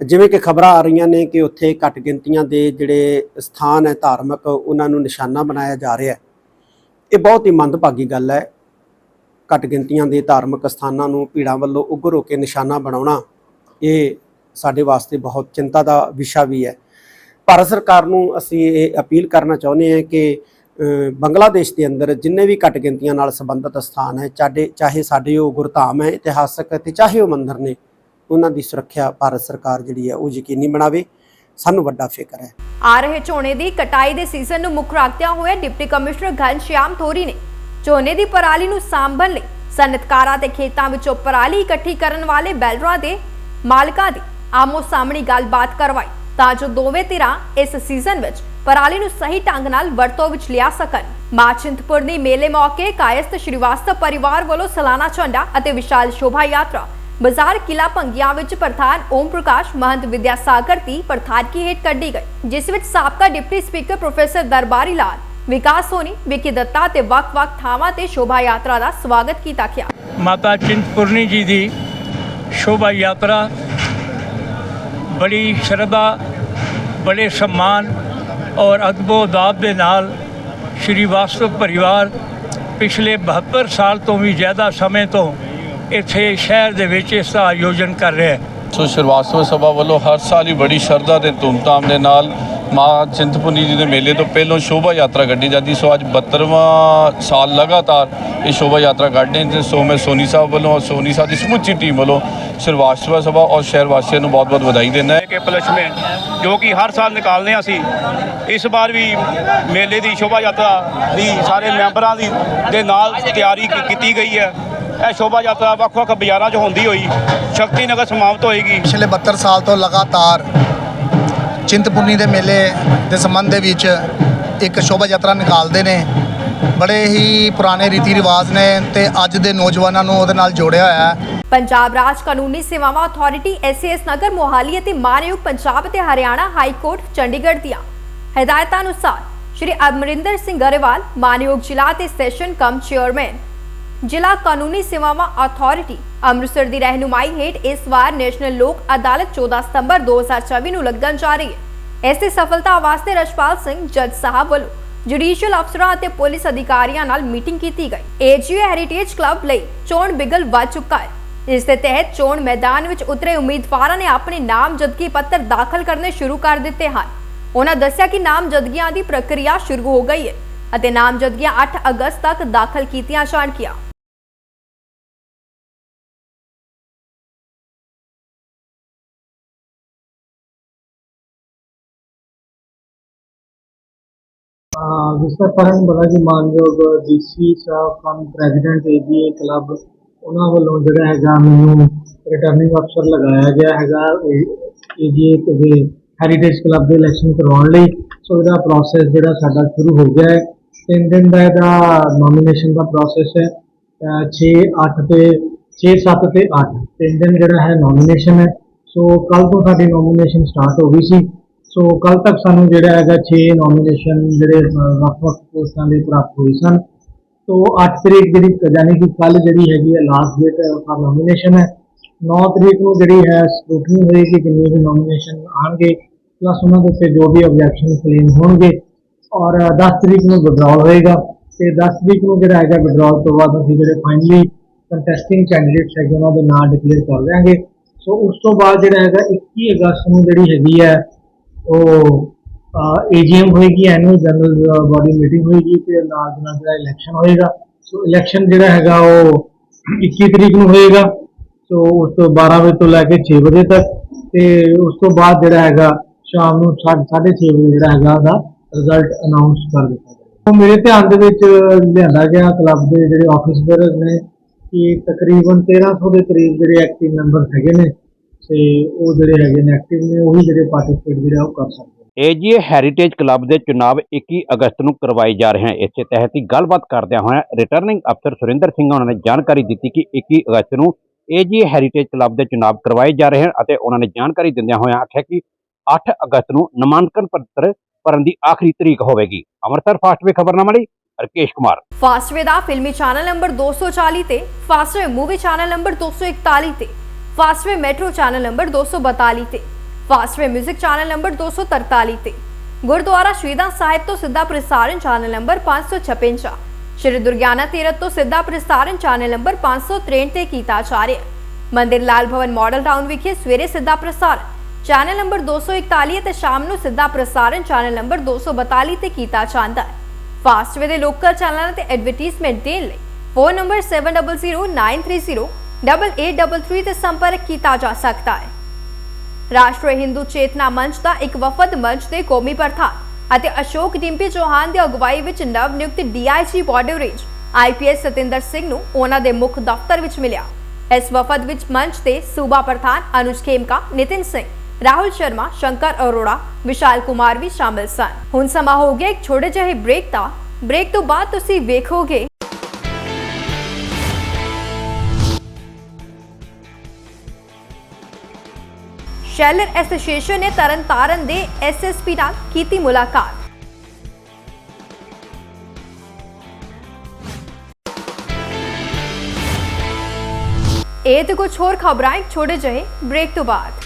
ਜਿਵੇਂ ਕਿ ਖਬਰਾਂ ਆ ਰਹੀਆਂ ਨੇ ਕਿ ਉੱਥੇ ਘੱਟ ਗਿਣਤੀਆਂ ਦੇ ਜਿਹੜੇ ਸਥਾਨ ਹੈ ਧਾਰਮਿਕ, ਉਹਨਾਂ ਨੂੰ ਨਿਸ਼ਾਨਾ ਬਣਾਇਆ ਜਾ ਰਿਹਾ ਹੈ। ਇਹ ਬਹੁਤ ਹੀ ਮੰਦਭਾਗੀ ਗੱਲ ਹੈ। ਘੱਟ ਗਿਣਤੀਆਂ ਦੇ ਧਾਰਮਿਕ ਸਥਾਨਾਂ ਨੂੰ ਭੀੜਾਂ ਵੱਲੋਂ ਉੱਗਰ ਹੋ ਕੇ ਨਿਸ਼ਾਨਾ ਬਣਾਉਣਾ, ਇਹ ਸਾਡੇ ਵਾਸਤੇ ਬਹੁਤ ਚਿੰਤਾ ਦਾ ਵਿਸ਼ਾ ਵੀ ਹੈ। ਭਾਰਤ ਸਰਕਾਰ ਨੂੰ ਅਸੀਂ ਇਹ ਅਪੀਲ ਕਰਨਾ ਚਾਹੁੰਦੇ ਹਾਂ ਕਿ ਬੰਗਲਾਦੇਸ਼ ਦੇ ਅੰਦਰ ਜਿੰਨੇ ਵੀ ਘੱਟ ਗਿਣਤੀਆਂ ਨਾਲ ਸੰਬੰਧਿਤ ਸਥਾਨ ਹੈ, ਚਾਹੇ ਚਾਹੇ ਸਾਡੇ ਉਹ ਗੁਰਧਾਮ ਹੈ, ਇਤਿਹਾਸਕ ਤੇ ਚਾਹੇ ਉਹ ਮੰਦਿਰ ਨੇ ਉਹਨਾਂ ਦੀ ਸੁਰੱਖਿਆ ਭਾਰਤ ਸਰਕਾਰ ਜਿਹੜੀ ਹੈ ਉਹ ਯਕੀਨੀ ਬਣਾਵੇ। ਸਾਨੂੰ ਵੱਡਾ ਫਿਕਰ ਹੈ। ਆ ਰਹੇ ਝੋਨੇ ਦੀ ਕਟਾਈ ਦੇ ਸੀਜ਼ਨ ਨੂੰ ਮੁੱਖ ਰੱਖਦਿਆਂ ਹੋਏ ਡਿਪਟੀ ਕਮਿਸ਼ਨਰ ਘਨਸ਼ਿਆਮ ਥੋਰੀ ਨੇ ਝੋਨੇ ਦੀ ਪਰਾਲੀ ਨੂੰ ਸਾਂਭਣ ਲਈ ਸਨਅਤਕਾਰਾਂ ਤੇ ਖੇਤਾਂ ਵਿੱਚੋਂ ਪਰਾਲੀ ਇਕੱਠੀ ਕਰਨ ਵਾਲੇ ਬੈਲਰਾਂ ਦੇ ਮਾਲਕਾਂ ਦੀ ਆਮੋ ਸਾਹਮਣੀ ਗੱਲਬਾਤ ਕਰਵਾਈ ਤਾਂ ਜੋ ਦੋਵੇਂ ਧਿਰਾਂ ਇਸ ਸੀਜ਼ਨ ਵਿੱਚ ਪਰਾਲੀ ਨੂੰ ਸਹੀ ਢੰਗ ਨਾਲ ਵਰਤੋਂ ਵਿੱਚ ਲਿਆ ਸਕਣ। ਮਾਂ ਮੇਲੇ ਮੌਕੇ ਕਾਇਸਤ ਸ਼੍ਰੀਵਾਸਤਵ ਪਰਿਵਾਰ ਵੱਲੋਂ ਸਾਲਾਨਾ ਝੰਡਾ ਅਤੇ ਵਿਸ਼ਾਲ ਸ਼ੋਭਾ ਯਾਤਰਾ ਬਾਜ਼ਾਰ ਕਿਲਾ ਭੰਗੀਆਂ ਵਿੱਚ ਪ੍ਰਧਾਨ ਓਮ ਪ੍ਰਕਾਸ਼, ਮਹੰਤ ਵਿਦਿਆ ਸਾਗਰ ਦੀ ਪ੍ਰਧਾਨਗੀ ਹੇਠ ਕੱਢੀ ਗਈ, ਜਿਸ ਵਿੱਚ ਸਾਬਕਾ deputy speaker professor Darbari Lal, Vikas Soni, Vicky Datta ਤੇ ਵੱਖ-ਵੱਖ ਥਾਵਾਂ ਤੇ ਸ਼ੋਭਾ ਯਾਤਰਾ ਦਾ ਸਵਾਗਤ ਕੀਤਾ ਗਿਆ। ਮਾਤਾ ਚਿੰਤਪੁਰਨੀ ਜੀ ਦੀ ਸ਼ੋਭਾ ਯਾਤਰਾ ਬੜੀ ਸ਼ਰਧਾ, ਬੜੇ ਸਨਮਾਨ ਔਰ ਅਦਬੋ ਦਾਬ ਦੇ ਨਾਲ ਸ਼੍ਰੀ ਵਾਸਤਵ ਪਰਿਵਾਰ ਪਿਛਲੇ 72 ਸਾਲ ਤੋਂ ਵੀ ਜ਼ਿਆਦਾ ਸਮੇਂ ਤੋਂ ਇੱਥੇ ਸ਼ਹਿਰ ਦੇ ਵਿੱਚ ਇਸ ਦਾ ਆਯੋਜਨ ਕਰ ਰਿਹਾ ਹੈ। ਸੋ ਸ਼੍ਰੀਵਾਸਤਵ ਸਭਾ ਵੱਲੋਂ ਹਰ ਸਾਲ ਹੀ ਬੜੀ ਸ਼ਰਧਾ ਤੇ ਧੂਮਧਾਮ ਦੇ ਨਾਲ ਮਾਂ ਚਿੰਤਪੁਰਨੀ ਜੀ ਦੇ ਮੇਲੇ ਤੋਂ ਪਹਿਲਾਂ ਸ਼ੋਭਾ ਯਾਤਰਾ ਕੱਢੀ ਜਾਂਦੀ। ਸੋ ਅੱਜ 72ਵਾਂ ਸਾਲ ਲਗਾਤਾਰ ਇਹ ਸ਼ੋਭਾ ਯਾਤਰਾ ਕੱਢਦੇ ਨੇ ਸੋ ਮੈਂ ਸੋਨੀ ਸਾਹਿਬ ਵੱਲੋਂ ਔਰ ਸੋਨੀ ਸਾਹਿਬ ਦੀ ਸਮੁੱਚੀ ਟੀਮ ਵੱਲੋਂ ਸ਼੍ਰੀਵਾਸਤਵ ਸਭਾ ਔਰ ਸ਼ਹਿਰ ਵਾਸੀਆਂ ਨੂੰ ਬਹੁਤ-ਬਹੁਤ ਵਧਾਈ ਦਿੰਦਾ ਕੇ ਪਲਸ਼ਮੇ ਜੋ ਕਿ ਹਰ ਸਾਲ ਨਿਕਾਲਦੇ ਹਾਂ ਅਸੀਂ ਇਸ ਵਾਰ ਵੀ ਮੇਲੇ ਦੀ ਸ਼ੋਭਾ ਯਾਤਰਾ ਦੀ ਸਾਰੇ ਮੈਂਬਰਾਂ ਦੀ ਦੇ ਨਾਲ ਤਿਆਰੀ ਕੀਤੀ ਗਈ ਹੈ। ਇਹ ਸ਼ੋਭਾ ਯਾਤਰਾ ਵੱਖ-ਵੱਖ ਬਾਜ਼ਾਰਾਂ 'ਚ ਹੁੰਦੀ ਹੋਈ ਸ਼ਕਤੀ ਨਗਰ ਸਮਾਪਤ ਹੋਏਗੀ। ਪਿਛਲੇ 72 ਸਾਲ ਤੋਂ ਲਗਾਤਾਰ ਚਿੰਤਪੁਰਨੀ ਦੇ ਮੇਲੇ ਦੇ ਸੰਬੰਧ ਦੇ ਵਿੱਚ ਇੱਕ ਸ਼ੋਭਾ ਯਾਤਰਾ ਨਿਕਾਲਦੇ ਨੇ। ਬੜੇ ਹੀ ਪੁਰਾਣੇ ਰੀਤੀ ਰਿਵਾਜ ਨੇ ਤੇ ਅੱਜ ਦੇ ਨੌਜਵਾਨਾਂ ਨੂੰ ਉਹਦੇ ਨਾਲ ਜੋੜਿਆ ਹੋਇਆ ਹੈ। ਪੰਜਾਬ ਰਾਜ ਕਾਨੂੰਨੀ ਸੇਵਾਵਾਂ ਅਥਾਰਟੀ ਐਸਏਐਸ ਨਗਰ ਮੋਹਾਲੀ ਅਤੇ ਮਾਨਯੋਗ ਪੰਜਾਬ ਅਤੇ ਹਰਿਆਣਾ ਹਾਈ ਕੋਰਟ ਚੰਡੀਗੜ੍ਹ ਦੀਆਂ। ਹਦਾਇਤਾਂ ਅਨੁਸਾਰ ਸ਼੍ਰੀ ਅਮਰਿੰਦਰ ਸਿੰਘ ਗਰੇਵਾਲ ਮਾਨਯੋਗ ਜ਼ਿਲ੍ਹਾ ਤੇ ਸੈਸ਼ਨ ਕਮ ਚੇਅਰਮੈਨ ਜ਼ਿਲ੍ਹਾ ਕਾਨੂੰਨੀ ਸੇਵਾਵਾਂ ਅਥਾਰਟੀ ਅੰਮ੍ਰਿਤਸਰ ਦੀ ਰਹਿਨੁਮਾਈ ਹੇਠ ਇਸ ਵਾਰ ਨੈਸ਼ਨਲ ਲੋਕ ਅਦਾਲਤ 14 ਸਤੰਬਰ 2024 ਨੂੰ ਲੱਗਣ ਜਾ ਰਹੀ ਹੈ ਇਸ ਦੀ ਸਫਲਤਾ ਵਾਸਤੇ ਰਸ਼ਪਾਲ ਸਿੰਘ ਜੱਜ ਸਾਹਿਬ ਵੱਲੋਂ ਜੁਡੀਸ਼ੀਅਲ ਅਫਸਰਾਂ ਅਤੇ ਪੁਲਿਸ ਅਧਿਕਾਰੀਆਂ ਨਾਲ ਮੀਟਿੰਗ ਕੀਤੀ ਗਈ ਏਜੀਓ ਹੈਰੀਟੇਜ ਕਲੱਬ ਲਈ ਚੋਣ ਬਿਗਲ ਵੱਜ ਚੁੱਕਾ ਹੈ ਇਸ ਦੇ ਤਹਿਤ ਚੋਣ ਮੈਦਾਨ ਵਿੱਚ ਉਤਰੇ ਉਮੀਦਵਾਰਾਂ ਨੇ ਆਪਣੇ ਨਾਮਜ਼ਦਗੀ ਪੱਤਰ ਦਾਖਲ ਕਰਨੇ ਸ਼ੁਰੂ ਕਰ ਦਿੱਤੇ ਹਨ ਉਹਨਾਂ ਦੱਸਿਆ ਕਿ ਨਾਮਜ਼ਦਗੀਆਂ ਦੀ ਪ੍ਰਕਿਰਿਆ ਸ਼ੁਰੂ ਹੋ ਗਈ ਹੈ ਅਤੇ ਨਾਮਜ਼ਦਗੀਆਂ 8 ਅਗਸਤ ਤੱਕ ਦਾਖਲ ਕੀਤੀਆਂ ਜਾਣਗੀਆਂ ਵਿਸ਼ਵਕਰਨ ਬੜਾ ਜੀ ਮਾਨਯੋਗ ਡੀਸੀ ਸਾਹਿਬ ਕਮ ਪ੍ਰੈਜ਼ੀਡੈਂਟ, ਏਜੀਏ ਕਲੱਬ, ਉਹਨਾਂ ਵੱਲੋਂ ਜਿਹੜਾ ਹੈਗਾ ਮੈਨੂੰ ਰਿਟਰਨਿੰਗ ਅਫਸਰ ਲਗਾਇਆ ਗਿਆ ਹੈਗਾ ਏਜੀਏ ਦੇ ਹੈਰੀਟੇਜ ਕਲੱਬ ਦੇ ਇਲੈਕਸ਼ਨ ਕਰਵਾਉਣ ਲਈ। ਸੋ ਇਹਦਾ ਪ੍ਰੋਸੈਸ ਜਿਹੜਾ ਸਾਡਾ ਸ਼ੁਰੂ ਹੋ ਗਿਆ ਹੈ। ਤਿੰਨ ਦਿਨ ਦਾ ਇਹਦਾ ਨੋਮੀਨੇਸ਼ਨ ਦਾ ਪ੍ਰੋਸੈਸ ਹੈ। 6 8 ਤੇ 6 7 ਤੇ 8 ਤਿੰਨ ਦਿਨ ਜਿਹੜਾ ਹੈ ਨੋਮੀਨੇਸ਼ਨ ਹੈ। ਸੋ ਕੱਲ ਤੋਂ ਸਾਡੀ ਨੋਮੀਨੇਸ਼ਨ ਸਟਾਰਟ ਹੋ ਗਈ ਸੀ। ਸੋ ਕੱਲ ਤੱਕ ਸਾਨੂੰ ਜਿਹੜਾ ਹੈਗਾ 6 ਨੋਮੀਨੇਸ਼ਨ ਜਿਹੜੇ ਵੱਖ-ਵੱਖ ਪੋਸਟਾਂ ਲਈ ਪ੍ਰਾਪਤ ਹੋਏ ਸਨ। ਸੋ 8 ਤਰੀਕ ਜਿਹੜੀ, ਯਾਨੀ ਕਿ ਕੱਲ ਜਿਹੜੀ ਹੈਗੀ ਹੈ ਲਾਸਟ ਡੇਟ ਫਾਰ ਨੋਮੀਨੇਸ਼ਨ ਹੈ। 9 ਤਰੀਕ ਨੂੰ ਜਿਹੜੀ ਹੈ ਸਕਰੂਟਨੀ ਹੋਏਗੀ, ਜਿੰਨੇ ਵੀ ਨੋਮੀਨੇਸ਼ਨ ਆਣਗੇ ਪਲੱਸ ਉਹਨਾਂ ਦੇ ਉੱਤੇ ਜੋ ਵੀ ਆਬਜੈਕਸ਼ਨ ਕਲੇਮ ਹੋਣਗੇ। ਔਰ 10 ਤਰੀਕ ਨੂੰ ਵਿਡਰਾਅਲ ਹੋਏਗਾ। ਤੇ 10 ਤਰੀਕ ਨੂੰ ਜਿਹੜਾ ਹੈਗਾ ਵਿਡਰਾਅਲ ਤੋਂ ਬਾਅਦ ਅਸੀਂ ਜਿਹੜੇ ਫਾਈਨਲੀ ਕੰਟੈਸਟਿੰਗ ਕੈਂਡੀਡੇਟਸ ਹੈਗੇ, ਉਹਨਾਂ ਦੇ ਨਾਂ ਡਿਕਲੇਅਰ ਕਰ ਦਿਆਂਗੇ। ਸੋ ਉਸ ਤੋਂ ਬਾਅਦ ਜਿਹੜਾ ਹੈਗਾ 21 ਅਗਸਤ ਨੂੰ ਜਿਹੜੀ ਹੈਗੀ ਹੈ ਉਹ ਏਜੀਐਮ ਹੋਏਗੀ ਐਨੂਅਲ ਜਨਰਲ ਬਾਡੀ ਮੀਟਿੰਗ ਹੋਏਗੀ ਤੇ ਨਾਲ ਦੀ ਨਾਲ ਜਿਹੜਾ ਇਲੈਕਸ਼ਨ ਹੋਏਗਾ। ਸੋ ਇਲੈਕਸ਼ਨ ਜਿਹੜਾ ਹੈਗਾ ਉਹ 21 ਤਰੀਕ ਨੂੰ ਹੋਏਗਾ। ਸੋ ਉਸ ਤੋਂ 12 ਵਜੇ ਤੋਂ ਲੈ ਕੇ 6 ਵਜੇ ਤੱਕ ਤੇ ਉਸ ਤੋਂ ਬਾਅਦ ਜਿਹੜਾ ਹੈਗਾ, ਸ਼ਾਮ ਨੂੰ 6:30 ਵਜੇ ਜਿਹੜਾ ਹੈਗਾ ਉਹਦਾ ਰਿਜ਼ਲਟ ਅਨਾਉਂਸ ਕਰ ਦਿੱਤਾ ਜਾਏਗਾ। ਮੇਰੇ ਧਿਆਨ ਦੇ ਵਿੱਚ ਲਿਆਂਦਾ ਗਿਆ ਕਲੱਬ ਦੇ ਜਿਹੜੇ ਆਫਿਸਰ ਨੇ ਕਿ ਤਕਰੀਬਨ 1300 ਦੇ ਕਰੀਬ ਜਿਹੜੇ ਐਕਟਿਵ ਮੈਂਬਰ ਹੈਗੇ ਨੇ ਤੇ ਉਹ ਜਿਹੜੇ ਹੈਗੇ ਨੇ ਐਕਟਿਵ ਨੇ ਉਹੀ ਜਿਹੜੇ ਪਾਰਟਿਸਿਪੇਟ ਜਿਹੜਾ ਉਹ ਕਰ ਸਕਦੇ ਏਜੀਏ ਹੈਰੀਟੇਜ ਕਲੱਬ ਦੇ ਚੁਣਾਵ 21 ਅਗਸਤ ਨੂੰ ਕਰਵਾਏ ਜਾ ਰਹੇ ਹਨ। ਇਸੇ ਤਹਿਤ ਹੀ ਗੱਲਬਾਤ ਕਰਦਿਆਂ ਹੋਇਆਂ ਰਿਟਰਨਿੰਗ ਅਫਸਰ ਸੁਰਿੰਦਰ ਸਿੰਘ ਉਹਨਾਂ ਨੇ ਜਾਣਕਾਰੀ ਦਿੱਤੀ ਕਿ 21 ਅਗਸਤ ਨੂੰ ਏਜੀਏ ਹੈਰੀਟੇਜ ਕਲੱਬ ਦੇ ਚੁਣਾਵ ਕਰਵਾਏ ਜਾ ਰਹੇ ਹਨ ਅਤੇ ਉਹਨਾਂ ਨੇ ਜਾਣਕਾਰੀ ਦਿੰਦਿਆਂ ਹੋਇਆਂ ਆਖਿਆ ਕਿ 8 ਅਗਸਤ ਨੂੰ ਨਾਮਾਂਕਨ ਪੱਤਰ ਭਰਨ ਦੀ ਆਖਰੀ ਤਰੀਕ ਹੋਵੇਗੀ। ਅੰਮ੍ਰਿਤਸਰ ਫਾਸਟਵੇ ਖਬਰਨਾਮਾ ਲਈ ਰਕੇਸ਼ ਕੁਮਾਰ। ਫਾਸਟਵੇ ਦਾ ਫਿਲਮੀ ਚੈਨਲ ਨੰਬਰ 240 ਤੇ ਫਾਸਟਵੇ ਮੂਵੀ ਚੈਨਲ ਨੰਬਰ 241 ਤੇ। ਫਾਸਟਵੇ ਮੈਟਰੋ ਚੈਨਲ ਨੰਬਰ 242 ਤੇ। ਫਾਸਟਵੇ 뮤직 ਚੈਨਲ ਨੰਬਰ 243 ਤੇ। ਗੁਰਦੁਆਰਾ ਸ਼ਹੀਦਾਂ ਸਾਹਿਬ ਤੋਂ ਸਿੱਧਾ ਪ੍ਰਸਾਰਣ ਚੈਨਲ ਨੰਬਰ 556 ਸ਼੍ਰੀ ਦੁਰਗਿਆਨਾ ਤੀਰਥ ਤੋਂ ਸਿੱਧਾ ਪ੍ਰਸਾਰਣ ਚੈਨਲ ਨੰਬਰ 563 ਤੇ ਕੀਤਾ ਜਾ ਰਿਹਾ ਮੰਦਿਰ ਲਾਲ ਭਵਨ ਮਾਡਲ ਟਾਊਨ ਵਿਖੇ ਸਵੇਰੇ ਸਿੱਧਾ ਪ੍ਰਸਾਰਣ। ਚੈਨਲ ਨੰਬਰ 241 ਅਤੇ ਸ਼ਾਮ ਨੂੰ ਸਿੱਧਾ ਪ੍ਰਸਾਰਣ ਚੈਨਲ ਨੰਬਰ 242 ਤੇ ਕੀਤਾ ਜਾਂਦਾ ਹੈ। ਫਾਸਟਵੇ ਦੇ ਲੋਕਲ ਚੈਨਲਾਂ ਤੇ ਐਡਵਰਟਾਈਜ਼ਮੈਂਟ ਦੇਣ ਲਈ ਫੋਨ ਨੰਬਰ 7009308833 ਤੇ ਸੰਪਰਕ ਕੀਤਾ ਜਾ ਸਕਦਾ ਹੈ। ਰਾਸ਼ਟਰੀ ਹਿੰਦੂ ਚੇਤਨਾ ਮੰਚ ਦਾ ਇੱਕ ਵਫਦ ਮੰਚ ਦੇ ਕੌਮੀ ਪ੍ਰਧਾਨ ਅਤੇ ਅਸ਼ੋਕ ਡਿੰਪੀ ਚੌਹਾਨ ਦੀ ਅਗਵਾਈ ਵਿੱਚ ਨਵ ਨਿਯੁਕਤ DIG border range IPS Satinder Singh ਨੂੰ ਉਹਨਾਂ ਦੇ ਮੁੱਖ ਦਫ਼ਤਰ ਵਿੱਚ ਮਿਲਿਆ। ਇਸ ਵਫਦ ਵਿੱਚ ਮੰਚ ਦੇ ਸੂਬਾ ਪ੍ਰਧਾਨ ਅਨੁਜ ਖੇਮਕਾ, ਨਿਤਿਨ ਸਿੰਘ, ਰਾਹੁਲ ਸ਼ਰਮਾ, ਸ਼ੰਕਰ ਅਰੋੜਾ, ਵਿਸ਼ਾਲ ਕੁਮਾਰ ਵੀ ਸ਼ਾਮਿਲ ਸਨ। ਹੁਣ ਸਮਾਂ ਹੋ ਗਿਆ ਇੱਕ ਛੋਟੇ ਜਿਹੇ ਬ੍ਰੇਕ ਦਾ। ਬ੍ਰੇਕ ਤੋਂ ਬਾਅਦ ਤੁਸੀਂ ਵੇਖੋਗੇ ਸ਼ੈਲਰ ਐਸੋਸੀਏਸ਼ਨ ਨੇ ਤਰਨਤਾਰਨ ਦੇ ਐਸਐਸਪੀ ਨਾਲ ਕੀਤੀ ਮੁਲਾਕਾਤ। ਇਹ ਤੇ ਕੁਝ ਹੋਰ ਖਬਰਾਂ ਇੱਕ ਛੋਟੇ ਜਿਹੇ ਬ੍ਰੇਕ ਤੋਂ ਬਾਅਦ।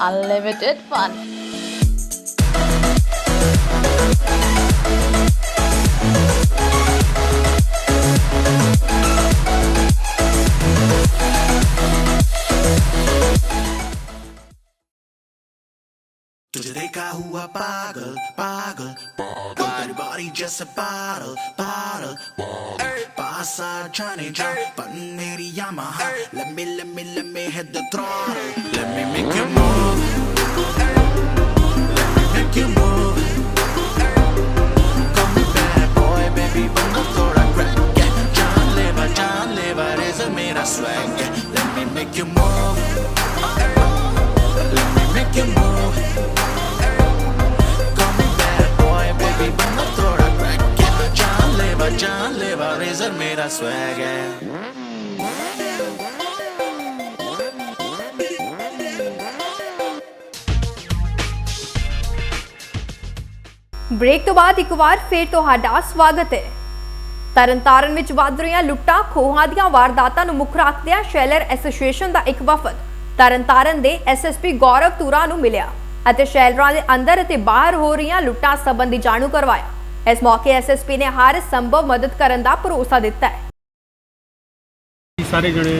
unlimited fun. तुझे देखा हूँ a pagal, just a bottle, bottle. Pasa Johnny John, Paneri Yamaha. Let me, let me, let me hit the throttle. Let me make you move. Let me make you move. Come bad boy, baby, banga thoda crack. Yeah, John Lever, John Lever is a mera swag. Yeah, let me make you move. Let me make you move. John Lever, John Lever is a mera break ਤੋਂ ਬਾਅਦ ਇੱਕ ਵਾਰ ਫੇਰ ਤੁਹਾਡਾ ਸਵਾਗਤ ਹੈ। ਤਰਨਤਾਰਨ ਵਿੱਚ ਵੱਧ ਰਹੀਆਂ ਲੁੱਟਾਂ ਖੋਹਾਂ ਦੀਆਂ ਵਾਰਦਾਤਾਂ ਨੂੰ ਮੁੱਖ ਰੱਖਦਿਆਂ ਸ਼ੈਲਰ ਐਸੋਸੀਏਸ਼ਨ ਦਾ ਇੱਕ ਵਫਦ ਤਰਨਤਾਰਨ ਦੇ ਐਸਐਸਪੀ ਗੌਰਵ ਤੂਰਾ ਨੂੰ ਮਿਲਿਆ ਅਤੇ ਸ਼ੈਲਰਾਂ ਦੇ ਅੰਦਰ ਅਤੇ ਬਾਹਰ ਹੋ ਰਹੀਆਂ ਲੁੱਟਾਂ ਸੰਬੰਧੀ ਜਾਣੂ ਕਰਵਾਇਆ। ਇਸ ਮੌਕੇ ਐਸਐਸਪੀ ਨੇ ਹਰ ਸੰਭਵ ਮਦਦ ਕਰਨ ਦਾ ਭਰੋਸਾ ਦਿੱਤਾ ਹੈ। ਸਾਰੇ ਜਣੇ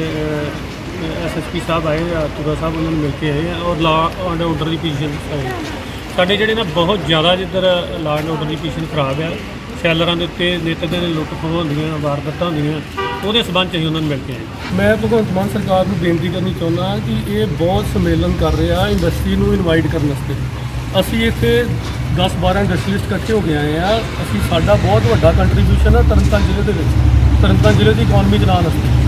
ਐਸਐਸਪੀ ਸਾਹਿਬ ਆਏ ਆ ਤੁਰਾ ਸਾਹਿਬ ਉਹਨਾਂ ਨੂੰ ਮਿਲ ਕੇ ਆਏ ਆ ਔਰ law and order the position ਸਾਡੇ ਜਿਹੜੇ ਨਾ ਬਹੁਤ ਜ਼ਿਆਦਾ ਜਿੱਧਰ law and order the position ਖਰਾਬ ਆ ਸ਼ੈਲਰਾਂ ਦੇ ਉੱਤੇ ਨਿੱਤ ਦਿਨ ਲੁੱਟ ਖੋਹ ਹੁੰਦੀਆਂ ਵਾਰਦਾਤਾਂ ਹੁੰਦੀਆਂ ਉਹਦੇ ਸਬੰਧ 'ਚ ਅਸੀਂ ਉਹਨਾਂ ਨੂੰ ਮਿਲ ਕੇ ਆਏ। ਮੈਂ ਭਗਵੰਤ ਮਾਨ ਸਰਕਾਰ ਨੂੰ ਬੇਨਤੀ ਕਰਨੀ ਚਾਹੁੰਦਾ ਕਿ ਇਹ ਬਹੁਤ ਸੰਮੇਲਨ ਕਰ ਰਿਹਾ ਇੰਡਸਟਰੀ ਨੂੰ ਇਨਵਾਈਟ ਕਰਨ ਵਾਸਤੇ। ਅਸੀਂ ਇੱਥੇ 10-12 ਇੰਡਸਟਰੀਲਿਸਟ ਇਕੱਠੇ ਹੋ ਕੇ ਆਏ ਆ। ਅਸੀਂ ਸਾਡਾ ਬਹੁਤ ਵੱਡਾ ਕੰਟਰੀਬਿਊਸ਼ਨ ਹੈ ਤਰਨਤਾਰਨ ਜ਼ਿਲ੍ਹੇ ਦੇ ਵਿੱਚ। ਤਰਨਤਾਰਨ ਜ਼ਿਲ੍ਹੇ ਦੀ ਇਕਨੋਮੀ ਚਲਾਉਣ ਵਾਸਤੇ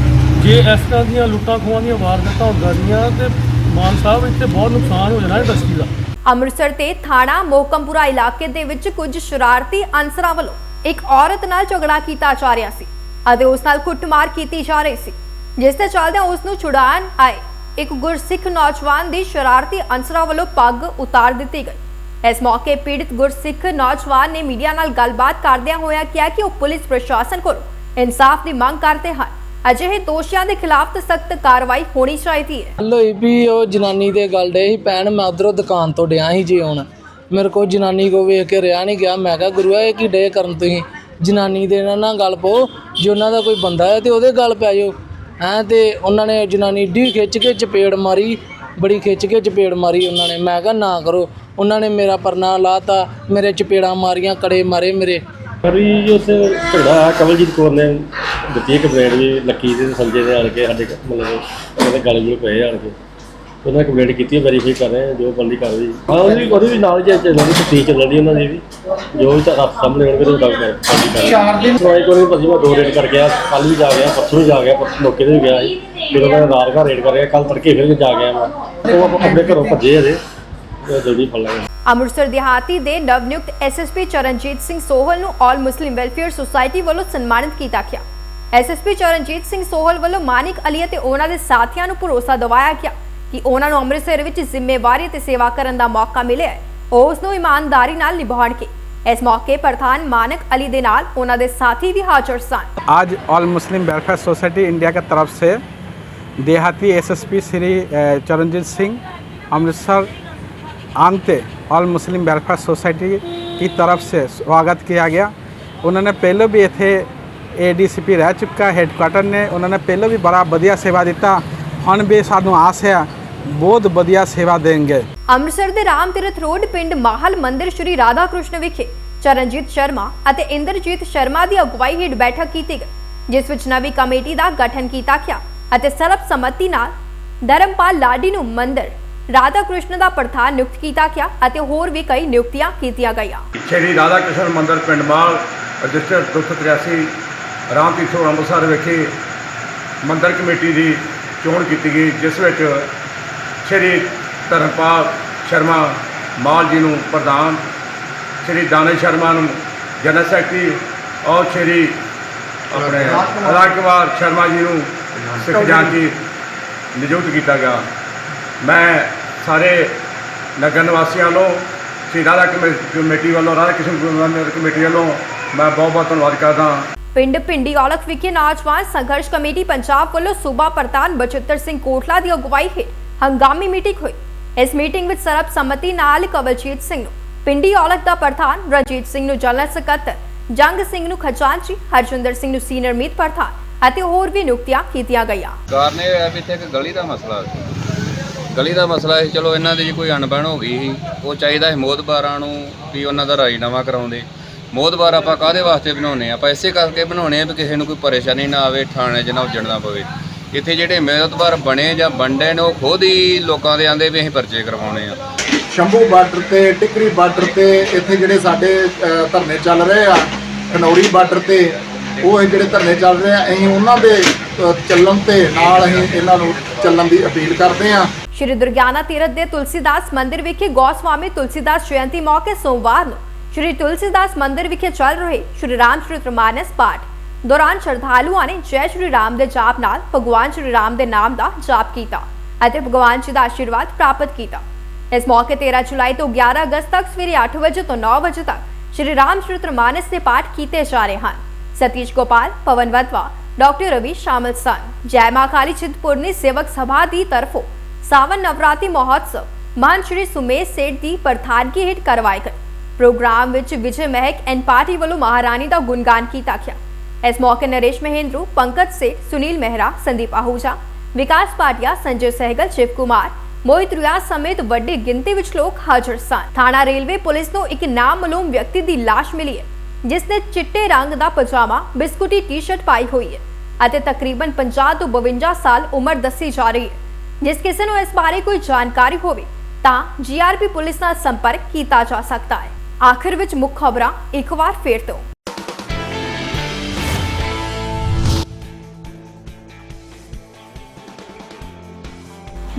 ਜੇ ਇਸ ਤਰ੍ਹਾਂ ਦੀਆਂ ਲੁੱਟਾਂ ਖੋਹਾਂ ਦੀਆਂ ਵਾਰਦਾਤਾਂ ਹੁੰਦੀਆਂ ਰਹੀਆਂ, ਤੇ ਮਾਨ ਸਾਹਿਬ ਇੱਥੇ ਬਹੁਤ ਨੁਕਸਾਨ ਹੋ ਜਾਣਾ ਇੰਡਸਟਰੀ ਦਾ। ਅੰਮ੍ਰਿਤਸਰ ਤੇ ਥਾਣਾ ਮੋਕਮਪੁਰਾ ਇਲਾਕੇ ਦੇ ਵਿੱਚ ਕੁਝ ਸ਼ਰਾਰਤੀ ਅਨਸਰਾਂ ਵੱਲੋਂ ਇੱਕ ਔਰਤ ਨਾਲ ਝਗੜਾ ਕੀਤਾ ਜਾ ਰਿਹਾ ਸੀ ਅਤੇ ਉਸ ਨਾਲ ਕੁੱਟਮਾਰ ਕੀਤੀ ਜਾ ਰਹੀ ਸੀ। ਜਿਸ ਦੇ ਚੱਲਦਿਆਂ ਉਸ ਨੂੰ ਛੁਡਾਉਣ ਆਏ ਇੱਕ ਗੁਰਸਿੱਖ ਨੌਜਵਾਨ ਦੀ ਸ਼ਰਾਰਤੀ ਅਨਸਰਾਂ ਵੱਲੋਂ ਪੱਗ ਉਤਾਰ ਦਿੱਤੀ ਗਈ। ਇਸ ਮੌਕੇ ਪੀੜਿਤ ਗੁਰਸਿੱਖ ਨੌਜਵਾਨ ਨੇ ਮੀਡੀਆ ਨਾਲ ਗੱਲਬਾਤ ਕਰਦਿਆਂ ਹੋਇਆ ਕਿਹਾ ਕਿ ਉਹ ਪੁਲਿਸ ਪ੍ਰਸ਼ਾਸਨ ਕੋਲੋਂ ਇਨਸਾਫ ਦੀ ਮੰਗ ਕਰਦੇ ਹਨ। ਅਜਿਹੇ ਦੋਸ਼ੀਆਂ ਦੇ ਖਿਲਾਫ ਸਖਤ ਕਾਰਵਾਈ ਹੋਣੀ ਚਾਹੀਦੀ ਹੈ। ਗੱਲ ਵੀ ਉਹ ਜਨਾਨੀ ਦੇ ਗੱਲ ਡੇ ਸੀ ਪੈਣ ਮੈਂ ਉਧਰੋਂ ਦੁਕਾਨ ਤੋਂ ਡਿਆ ਸੀ ਜੀ ਹੁਣ। ਮੇਰੇ ਕੋਲ ਜਨਾਨੀ ਕੋ ਵੇਖ ਕੇ ਰਿਆ ਨਹੀਂ ਗਿਆ। ਮੈਂ ਕਿਹਾ ਗੁਰੂਆ ਇਹ ਕੀ ਡੇ ਕਰਨ ਤੁਸੀਂ? ਜਨਾਨੀ ਦੇ ਨਾਲ ਨਾ ਗੱਲ ਪਾਓ। ਜੇ ਉਹਨਾਂ ਦਾ ਕੋਈ ਬੰਦਾ ਹੈ ਤੇ ਉਹਦੇ ਗੱਲ ਪੈ ਜਾਓ। ਹੈਂ, ਤੇ ਉਹਨਾਂ ਨੇ ਜਨਾਨੀ ਢੀ ਖਿੱਚ ਕੇ ਚਪੇੜ ਮਾਰੀ। ਬੜੀ ਖਿੱਚ ਕੇ ਚਪੇੜ ਮਾਰੀ ਉਹਨਾਂ ਨੇ। ਮੈਂ ਕਿਹਾ, ਨਾ ਕਰੋ। ਉਹਨਾਂ ਨੇ ਮੇਰਾ ਪਰਨਾ ਲਾਤਾ। ਮੇਰੇ ਚਪੇੜਾਂ ਮਾਰੀਆਂ, ਕੜੇ ਮਾਰੇ ਮੇਰੇ। ਪਰ ਉਸ ਝਗੜਾ ਕਮਲਜੀਤ ਕੌਰ ਨੇ ਦਿੱਤੀ ਕੰਪਲੇਂਟ ਵੀ, ਲੱਕੀ ਦੇ ਤੇ ਸੰਜੇ ਦੇ ਆਣ ਕੇ ਸਾਡੇ ਮਤਲਬ ਉਹਦੇ ਗਲ ਗੁਲ ਪਏ ਆਣ ਕੇ। ਉਹਨਾਂ ਕੰਪਲੇਂਟ ਕੀਤੀ ਹੈ ਵੈਰੀਫਾਈ ਕਰ ਰਹੇ ਹਾਂ ਜੋ ਬੰਦੀ ਕਰ ਰਹੀ। ਹਾਂ ਉਹਦੀ ਉਹਦੀ ਵੀ ਨਾਲ ਜੇ ਚੱਲਣ ਦੀ ਤਫਤੀਸ਼ ਚੱਲਣ ਦੀ ਉਹਨਾਂ ਦੀ ਵੀ। ਜੋ ਵੀ ਤਾਂ ਰੱਬ ਸਾਹਮਣੇ ਹੋਣਗੇ ਉਹ ਗੱਲ ਕਰ ਚਾਰ ਦਿਨ ਸੁਣਾਈ ਕੋਈ ਭਾਜੀ ਮੈਂ ਦੋ ਰੇਡ ਕਰ ਗਿਆ ਕੱਲ ਵੀ ਜਾ ਗਿਆ ਪਰਸੋਂ ਵੀ ਜਾ ਗਿਆ ਪਰਸੋਂ ਮੌਕੇ ਤੇ ਵੀ ਗਿਆ ਸੀ। ਫਿਰ ਉਹਨਾਂ ਨੇ ਰਾਤ ਘਰ ਰੇਡ ਕਰ ਕੱਲ ਤੜਕੇ ਫਿਰ ਜਾ ਗਿਆ ਮੈਂ। ਉਹ ਆਪਣੇ ਘਰੋਂ ਭੱਜੇ ਅਜੇ ਉਹ ਜਲਦੀ ਫੜ ਲਾਂਗੇ ਅੰਮ੍ਰਿਤਸਰ ਦਿਹਾਤੀ ਦੇ ਨਵਨਿਯੁਕਤ ਐਸਐਸਪੀ ਚਰਨਜੀਤ ਸਿੰਘ ਸੋਹਲ ਨੂੰ ਆਲ ਮੁਸਲਿਮ ਵੈਲਫੇਅਰ ਸੁਸਾਇਟੀ ਵੱਲੋਂ ਸਨਮਾਨਿਤ ਕੀਤਾ ਗਿਆ। ਐਸਐਸਪੀ ਚਰਨਜੀਤ ਸਿੰਘ ਸੋਹਲ ਵੱਲੋਂ ਮਾਨਿਕ ਅਲੀ ਅਤੇ ਉਹਨਾਂ ਦੇ ਸਾਥੀਆਂ ਨੂੰ ਭਰੋਸਾ ਦਿਵਾਇਆ ਗਿਆ। ਕਿ ਉਹਨਾਂ ਨੂੰ ਅੰਮ੍ਰਿਤਸਰ ਵਿੱਚ ਜ਼ਿੰਮੇਵਾਰੀ ਤੇ ਸੇਵਾ ਕਰਨ ਦਾ ਮੌਕਾ ਮਿਲਿਆ ਹੈ ਉਹ ਉਸ ਨੂੰ ਇਮਾਨਦਾਰੀ ਨਾਲ ਨਿਭਾਉਣਗੇ ਇਸ ਮੌਕੇ ਪ੍ਰਧਾਨ ਮਾਨਕ ਅਲੀ ਦੇ ਨਾਲ ਉਹਨਾਂ ਦੇ ਸਾਥੀ ਵੀ ਹਾਜ਼ਰ ਸਨ आज all Muslim welfare society India की तरफ से देहाती एसएसपी श्री अ, Charanjit Singh Amritsar आंगते all Muslim welfare society की तरफ से स्वागत किया गया उन्होंने पहले भी इतने एडीसीपी रह चुका हेडक्वार्टर ने उन्होंने पहले भी बड़ा बढ़िया सेवा दिता हम भी सानू आस है ਬਹੁਤ ਵਧੀਆ ਸੇਵਾ ਦੇਣਗੇ। ਅੰਮ੍ਰਿਤਸਰ ਦੇ ਰਾਮ ਤੀਰਥ ਰੋਡ ਪਿੰਡ ਮਾਹਲ ਮੰਦਿਰ ਸ਼੍ਰੀ ਰਾਧਾ ਕ੍ਰਿਸ਼ਨ ਵਿਖੇ ਚਰਨਜੀਤ ਸ਼ਰਮਾ ਅਤੇ ਇੰਦਰਜੀਤ ਸ਼ਰਮਾ ਦੀ ਅਗਵਾਈ ਹੇਠ ਬੈਠਕ ਕੀਤੀ ਗਈ ਜਿਸ ਵਿੱਚ ਨਵੀਂ ਕਮੇਟੀ ਦਾ ਗਠਨ ਕੀਤਾ ਗਿਆ ਅਤੇ ਸਰਬਸੰਮਤੀ ਨਾਲ ਧਰਮਪਾਲ ਲਾਡੀ ਨੂੰ ਮੰਦਿਰ ਰਾਧਾ ਕ੍ਰਿਸ਼ਨ ਦਾ ਪ੍ਰਧਾਨ ਨਿਯੁਕਤ ਕੀਤਾ ਗਿਆ ਅਤੇ ਹੋਰ ਵੀ ਕਈ ਨਿਯੁਕਤੀਆਂ ਕੀਤੀਆਂ ਗਈਆਂ। ਸ਼੍ਰੀ ਰਾਧਾ ਕ੍ਰਿਸ਼ਨ ਮੰਦਿਰ ਪਿੰਡ ਮਾਲ ਰਜਿਸਟਰ 283 ਰਾਮ ਤੀਰਥ ਅੰਮ੍ਰਿਤਸਰ ਵਿਖੇ ਮੰਦਿਰ ਕਮੇਟੀ ਦੀ ਚੋਣ ਕੀਤੀ ਗਈ ਜਿਸ ਵਿੱਚ ਸ਼੍ਰੀ ਧਰਮਪਾਲ ਸ਼ਰਮਾ ਮਾਲ ਜੀ ਨੂੰ ਪ੍ਰਧਾਨ ਸ਼੍ਰੀ ਦਾਨੇਸ਼ ਸ਼ਰਮਾ ਨੂੰ ਜਨਰਲ ਸੈਕਟਰੀ ਔਰ ਸ਼੍ਰੀ ਆਪਣੇ ਰਾਜਕੁਮਾਰ ਸ਼ਰਮਾ ਜੀ ਨੂੰ ਸਿੱਖ ਜਾਂਚੀ ਨਿਯੁਕਤ ਕੀਤਾ ਗਿਆ। ਮੈਂ ਸਾਰੇ ਨਗਰ ਨਿਵਾਸੀਆਂ ਵੱਲੋਂ ਸ਼੍ਰੀ ਰਾਧਾ ਕਮੇ- ਕਮੇਟੀ ਵੱਲੋਂ ਰਾਧਾ ਕ੍ਰਿਸ਼ਨ ਗੁਰਦੁਆਰਾ ਕਮੇਟੀ ਵੱਲੋਂ ਮੈਂ ਬਹੁਤ ਬਹੁਤ ਧੰਨਵਾਦ ਕਰਦਾ ਹਾਂ। ਪਿੰਡ ਪਿੰਡੀ ਔਲਖ ਵਿਖੇ ਨੌਜਵਾਨ ਸੰਘਰਸ਼ ਕਮੇਟੀ ਪੰਜਾਬ ਵੱਲੋਂ ਸੂਬਾ ਪ੍ਰਧਾਨ ਬਚਿੱਤਰ ਸਿੰਘ ਕੋਟਲਾ ਦੀ ਅਗਵਾਈ ਹੇਠ ਹੰਗਾਮੀ ਮੀਟਿੰਗ ਹੋਈ। ਇਸ ਮੀਟਿੰਗ ਵਿੱਚ ਸਰਬਸੰਮਤੀ ਨਾਲ ਕਵਲਜੀਤ ਸਿੰਘ ਨੂੰ, ਪਿੰਡੀ ਔਲਖ ਦਾ ਪ੍ਰਧਾਨ ਰਣਜੀਤ ਸਿੰਘ ਨੂੰ ਜਨਰਲ ਸਕੱਤਰ, ਜੰਗ ਸਿੰਘ ਨੂੰ ਖਜ਼ਾਨਚੀ, ਹਰਜਿੰਦਰ ਸਿੰਘ ਨੂੰ ਸੀਨੀਅਰ ਮੀਤ ਪ੍ਰਧਾਨ ਅਤੇ ਹੋਰ ਵੀ ਨਿਯੁਕਤੀਆਂ ਕੀਤੀਆਂ ਗਈਆਂ। ਕਾਰਨ ਇਹ ਹੈ ਵੀ ਇੱਥੇ ਇੱਕ ਗਲੀ ਦਾ ਮਸਲਾ ਸੀ। ਗਲੀ ਦਾ ਮਸਲਾ ਸੀ, ਚਲੋ ਇਹਨਾਂ ਦੀ ਜੀ ਕੋਈ ਅਣਬਣ ਹੋ ਗਈ ਸੀ। ਉਹ ਚਾਹੀਦਾ ਸੀ ਮੋਦਬਾਰਾਂ ਨੂੰ ਵੀ ਉਹਨਾਂ ਦਾ ਰਾਜੀਨਾਮਾ ਕਰਾਉਂਦੇ ਮੋਦਬਾਰ ਆਪਾਂ ਕਾਹਦੇ ਵਾਸਤੇ ਬਣਾਉਨੇ ਆ? ਆਪਾਂ ਇਸੇ ਕਰਕੇ ਬਣਾਉਨੇ ਆ ਵੀ ਕਿਸੇ ਨੂੰ ਕੋਈ ਪਰੇਸ਼ਾਨੀ ਨਾ ਆਵੇ, ਥਾਣੇ 'ਚ ਨਾ ਉੱਜੜਨਾ ਪਵੇ। ਇੱਥੇ ਜਿਹੜੇ ਮੋਦਬਾਰ ਬਣੇ ਜਾਂ ਵੰਡੇ ਨੇ ਉਹ ਖੁਦ ਹੀ ਲੋਕਾਂ ਦੇ ਆਂਦੇ ਵੀ ਅਸੀਂ ਪਰਚੇ ਕਰਵਾਉਣੇ ਆ। ਸ਼ੰਭੂ ਬਾਰਡਰ ਤੇ ਟਿਕਰੀ ਬਾਰਡਰ ਤੇ ਇੱਥੇ ਜਿਹੜੇ ਸਾਡੇ ਅ, ਧਰਨੇ ਚੱਲ ਰਹੇ ਆ ਖਨੌਰੀ ਬਾਰਡਰ ਤੇ ਉਹ ਇਹ ਜਿਹੜੇ ਧਰਨੇ ਚੱਲ ਰਹੇ ਆ ਅਸੀਂ ਉਹਨਾਂ ਦੇ ਅ, ਚੱਲਣ ਤੇ ਨਾਲ ਅਸੀਂ ਇਹਨਾਂ ਨੂੰ ਚੱਲਣ ਦੀ ਅਪੀਲ ਕਰਦੇ ਆ। ਸ਼੍ਰੀ ਦੁਰਗਿਆਨਾ ਤੀਰਥ ਦੇ ਤੁਲਸੀਦਾਸ ਮੰਦਿਰ ਵਿਖੇ ਗੋਸਵਾਮੀ ਤੁਲਸੀਦਾਸ ਜਯੰਤੀ ਮੌਕੇ ਸੋਮਵਾਰ ਨੂੰ ਸ਼੍ਰੀ ਤੁਲਸੀਦਾਸ ਮੰਦਿਰ ਵਿਖੇ ਚੱਲ ਰਹੇ ਸ਼੍ਰੀ ਰਾਮ ਚਰਿਤਮਾਨਸ ਪਾਠ। ਦੌਰਾਨ ਸ਼ਰਧਾਲੂਆਂ ਨੇ ਜੈ ਸ਼੍ਰੀ ਰਾਮ ਦੇ ਜਾਪ ਨਾਲ ਭਗਵਾਨ ਸ਼੍ਰੀ ਰਾਮ ਦੇ ਨਾਮ ਦਾ ਜਾਪ ਕੀਤਾ ਅਤੇ ਭਗਵਾਨ ਜੀ ਦਾ ਆਸ਼ੀਰਵਾਦ ਪ੍ਰਾਪਤ ਕੀਤਾ। ਇਸ ਮੌਕੇ 13 ਜੁਲਾਈ ਤੋਂ 11 ਅਗਸਤ ਤੱਕ ਸਵੇਰੇ 8 ਵਜੇ ਤੋਂ 9 ਵਜੇ ਤੱਕ ਸ਼੍ਰੀ ਰਾਮ ਚਰਿਤਮਾਨਸ ਦੇ ਪਾਠ ਕੀਤੇ ਜਾ ਰਹੇ ਹਨ। ਸਤੀਸ਼ ਗੋਪਾਲ, ਪਵਨ ਵਤਵਾ, ਡਾਕਟਰ ਰਵੀ ਸ਼ਾਮਲ ਸਨ। ਜੈ ਮਾਂ ਕਾਲੀ ਚਿੰਤਪੁਰਨੀ ਸੇਵਕ ਸਭਾ ਦੀ ਤਰਫੋਂ ਸਾਵਨ ਨਵਰਾਤਰੀ ਮਹੋਤਸਵ ਮਹਾਨ ਸ਼੍ਰੀ ਸੁਮੇਸ਼ ਸੇਠ ਦੀ ਪ੍ਰਧਾਨਗੀ ਹੇਠ ਕਰਵਾਏ ਗਏ। ਪ੍ਰੋਗਰਾਮ ਵਿੱਚ ਵਿਜੇ ਮਹਿਕ ਐਂਡ ਪਾਰਟੀ ਵੱਲੋਂ ਮਹਾਰਾਣੀ ਦਾ ਗੁਣਗਾਨ ਕੀਤਾ ਗਿਆ। ਇਸ ਮੌਕੇ ਨਰੇਸ਼ ਮਹਿੰਦਰੂ, ਪੰਕਜ ਸੇਠ, ਸੁਨੀਲ ਮਹਿਰਾ, ਸੰਦੀਪ ਆਹੂਜਾ, ਵਿਕਾਸ ਪਾਟਿਆ, ਸੰਜੇ ਸਹਿਗਲ, ਸ਼ਿਵ ਕੁਮਾਰ, ਮੋਹਿਤ ਰਿਆਜ਼ ਸਮੇਤ ਵੱਡੀ ਗਿਣਤੀ ਵਿੱਚ ਲੋਕ ਹਾਜ਼ਰ ਸਨ। ਥਾਣਾ ਰੇਲਵੇ ਪੁਲਿਸ ਨੂੰ ਇੱਕ ਨਾਮਲੂਮ ਵਿਅਕਤੀ ਦੀ ਲਾਸ਼ ਮਿਲੀ ਹੈ, ਜਿਸ ਨੇ ਚਿੱਟੇ ਰੰਗ ਦਾ ਪਜਾਮਾ, ਬਿਸਕੁਟੀ ਟੀ-ਸ਼ਰਟ ਪਾਈ ਹੋਈ ਹੈ ਅਤੇ ਤਕਰੀਬਨ 50 ਤੋਂ 52 ਸਾਲ ਉਮਰ ਦੱਸੀ ਜਾ ਰਹੀ ਹੈ। ਜਿਸ ਕਿਸੇ ਨੂੰ ਇਸ ਬਾਰੇ ਕੋਈ ਜਾਣਕਾਰੀ ਹੋਵੇ, ਤਾਂ ਜੀਆਰਪੀ ਪੁਲਿਸ ਨਾਲ ਸੰਪਰਕ ਕੀਤਾ ਜਾ ਸਕਦਾ ਹੈ। ਆਖਿਰ ਵਿੱਚ ਮੁੱਖ ਖਬਰਾਂ ਇੱਕ ਵਾਰ ਫੇਰ ਤੋਂ।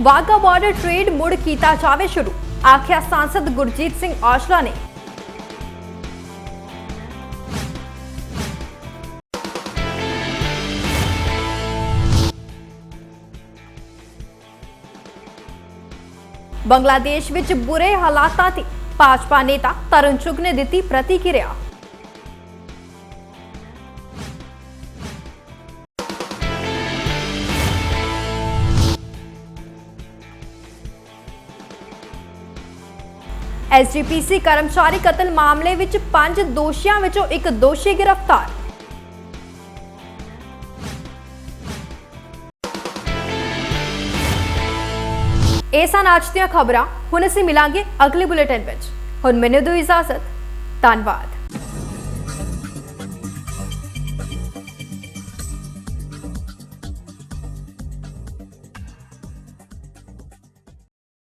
ਵਾਗਾ ਬਾਰਡਰ ਟ੍ਰੇਡ ਮੁੜ ਕੀਤਾ ਜਾਵੇ ਸ਼ੁਰੂ, ਆਖਿਆ ਸਾਂਸਦ ਗੁਰਜੀਤ ਸਿੰਘ ਔਜਲਾ ਨੇ। ਬੰਗਲਾਦੇਸ਼ ਵਿੱਚ ਬੁਰੇ ਹਾਲਾਤਾਂ ਤੇ ਭਾਜਪਾ ਨੇਤਾ ਤਰੁਣ ਚੁਗ ਨੇ ਦਿੱਤੀ ਪ੍ਰਤੀਕਿਰਿਆ। ਐਸਜੀਪੀਸੀ ਕਰਮਚਾਰੀ ਕਤਲ ਮਾਮਲੇ ਵਿੱਚ ਪੰਜ ਦੋਸ਼ੀਆਂ ਵਿੱਚੋਂ ਇੱਕ ਦੋਸ਼ੀ ਗ੍ਰਿਫਤਾਰ। ਇਹ ਸਨ ਅੱਜ ਦੀਆਂ ਖਬਰਾਂ। ਹੁਣ ਅਸੀਂ ਮਿਲਾਂਗੇ ਅਗਲੇ ਬੁਲੇਟਿਨ ਵਿੱਚ। ਹੁਣ ਮੈਨੂੰ ਦਿਓ ਇਜਾਜ਼ਤ। ਧੰਨਵਾਦ।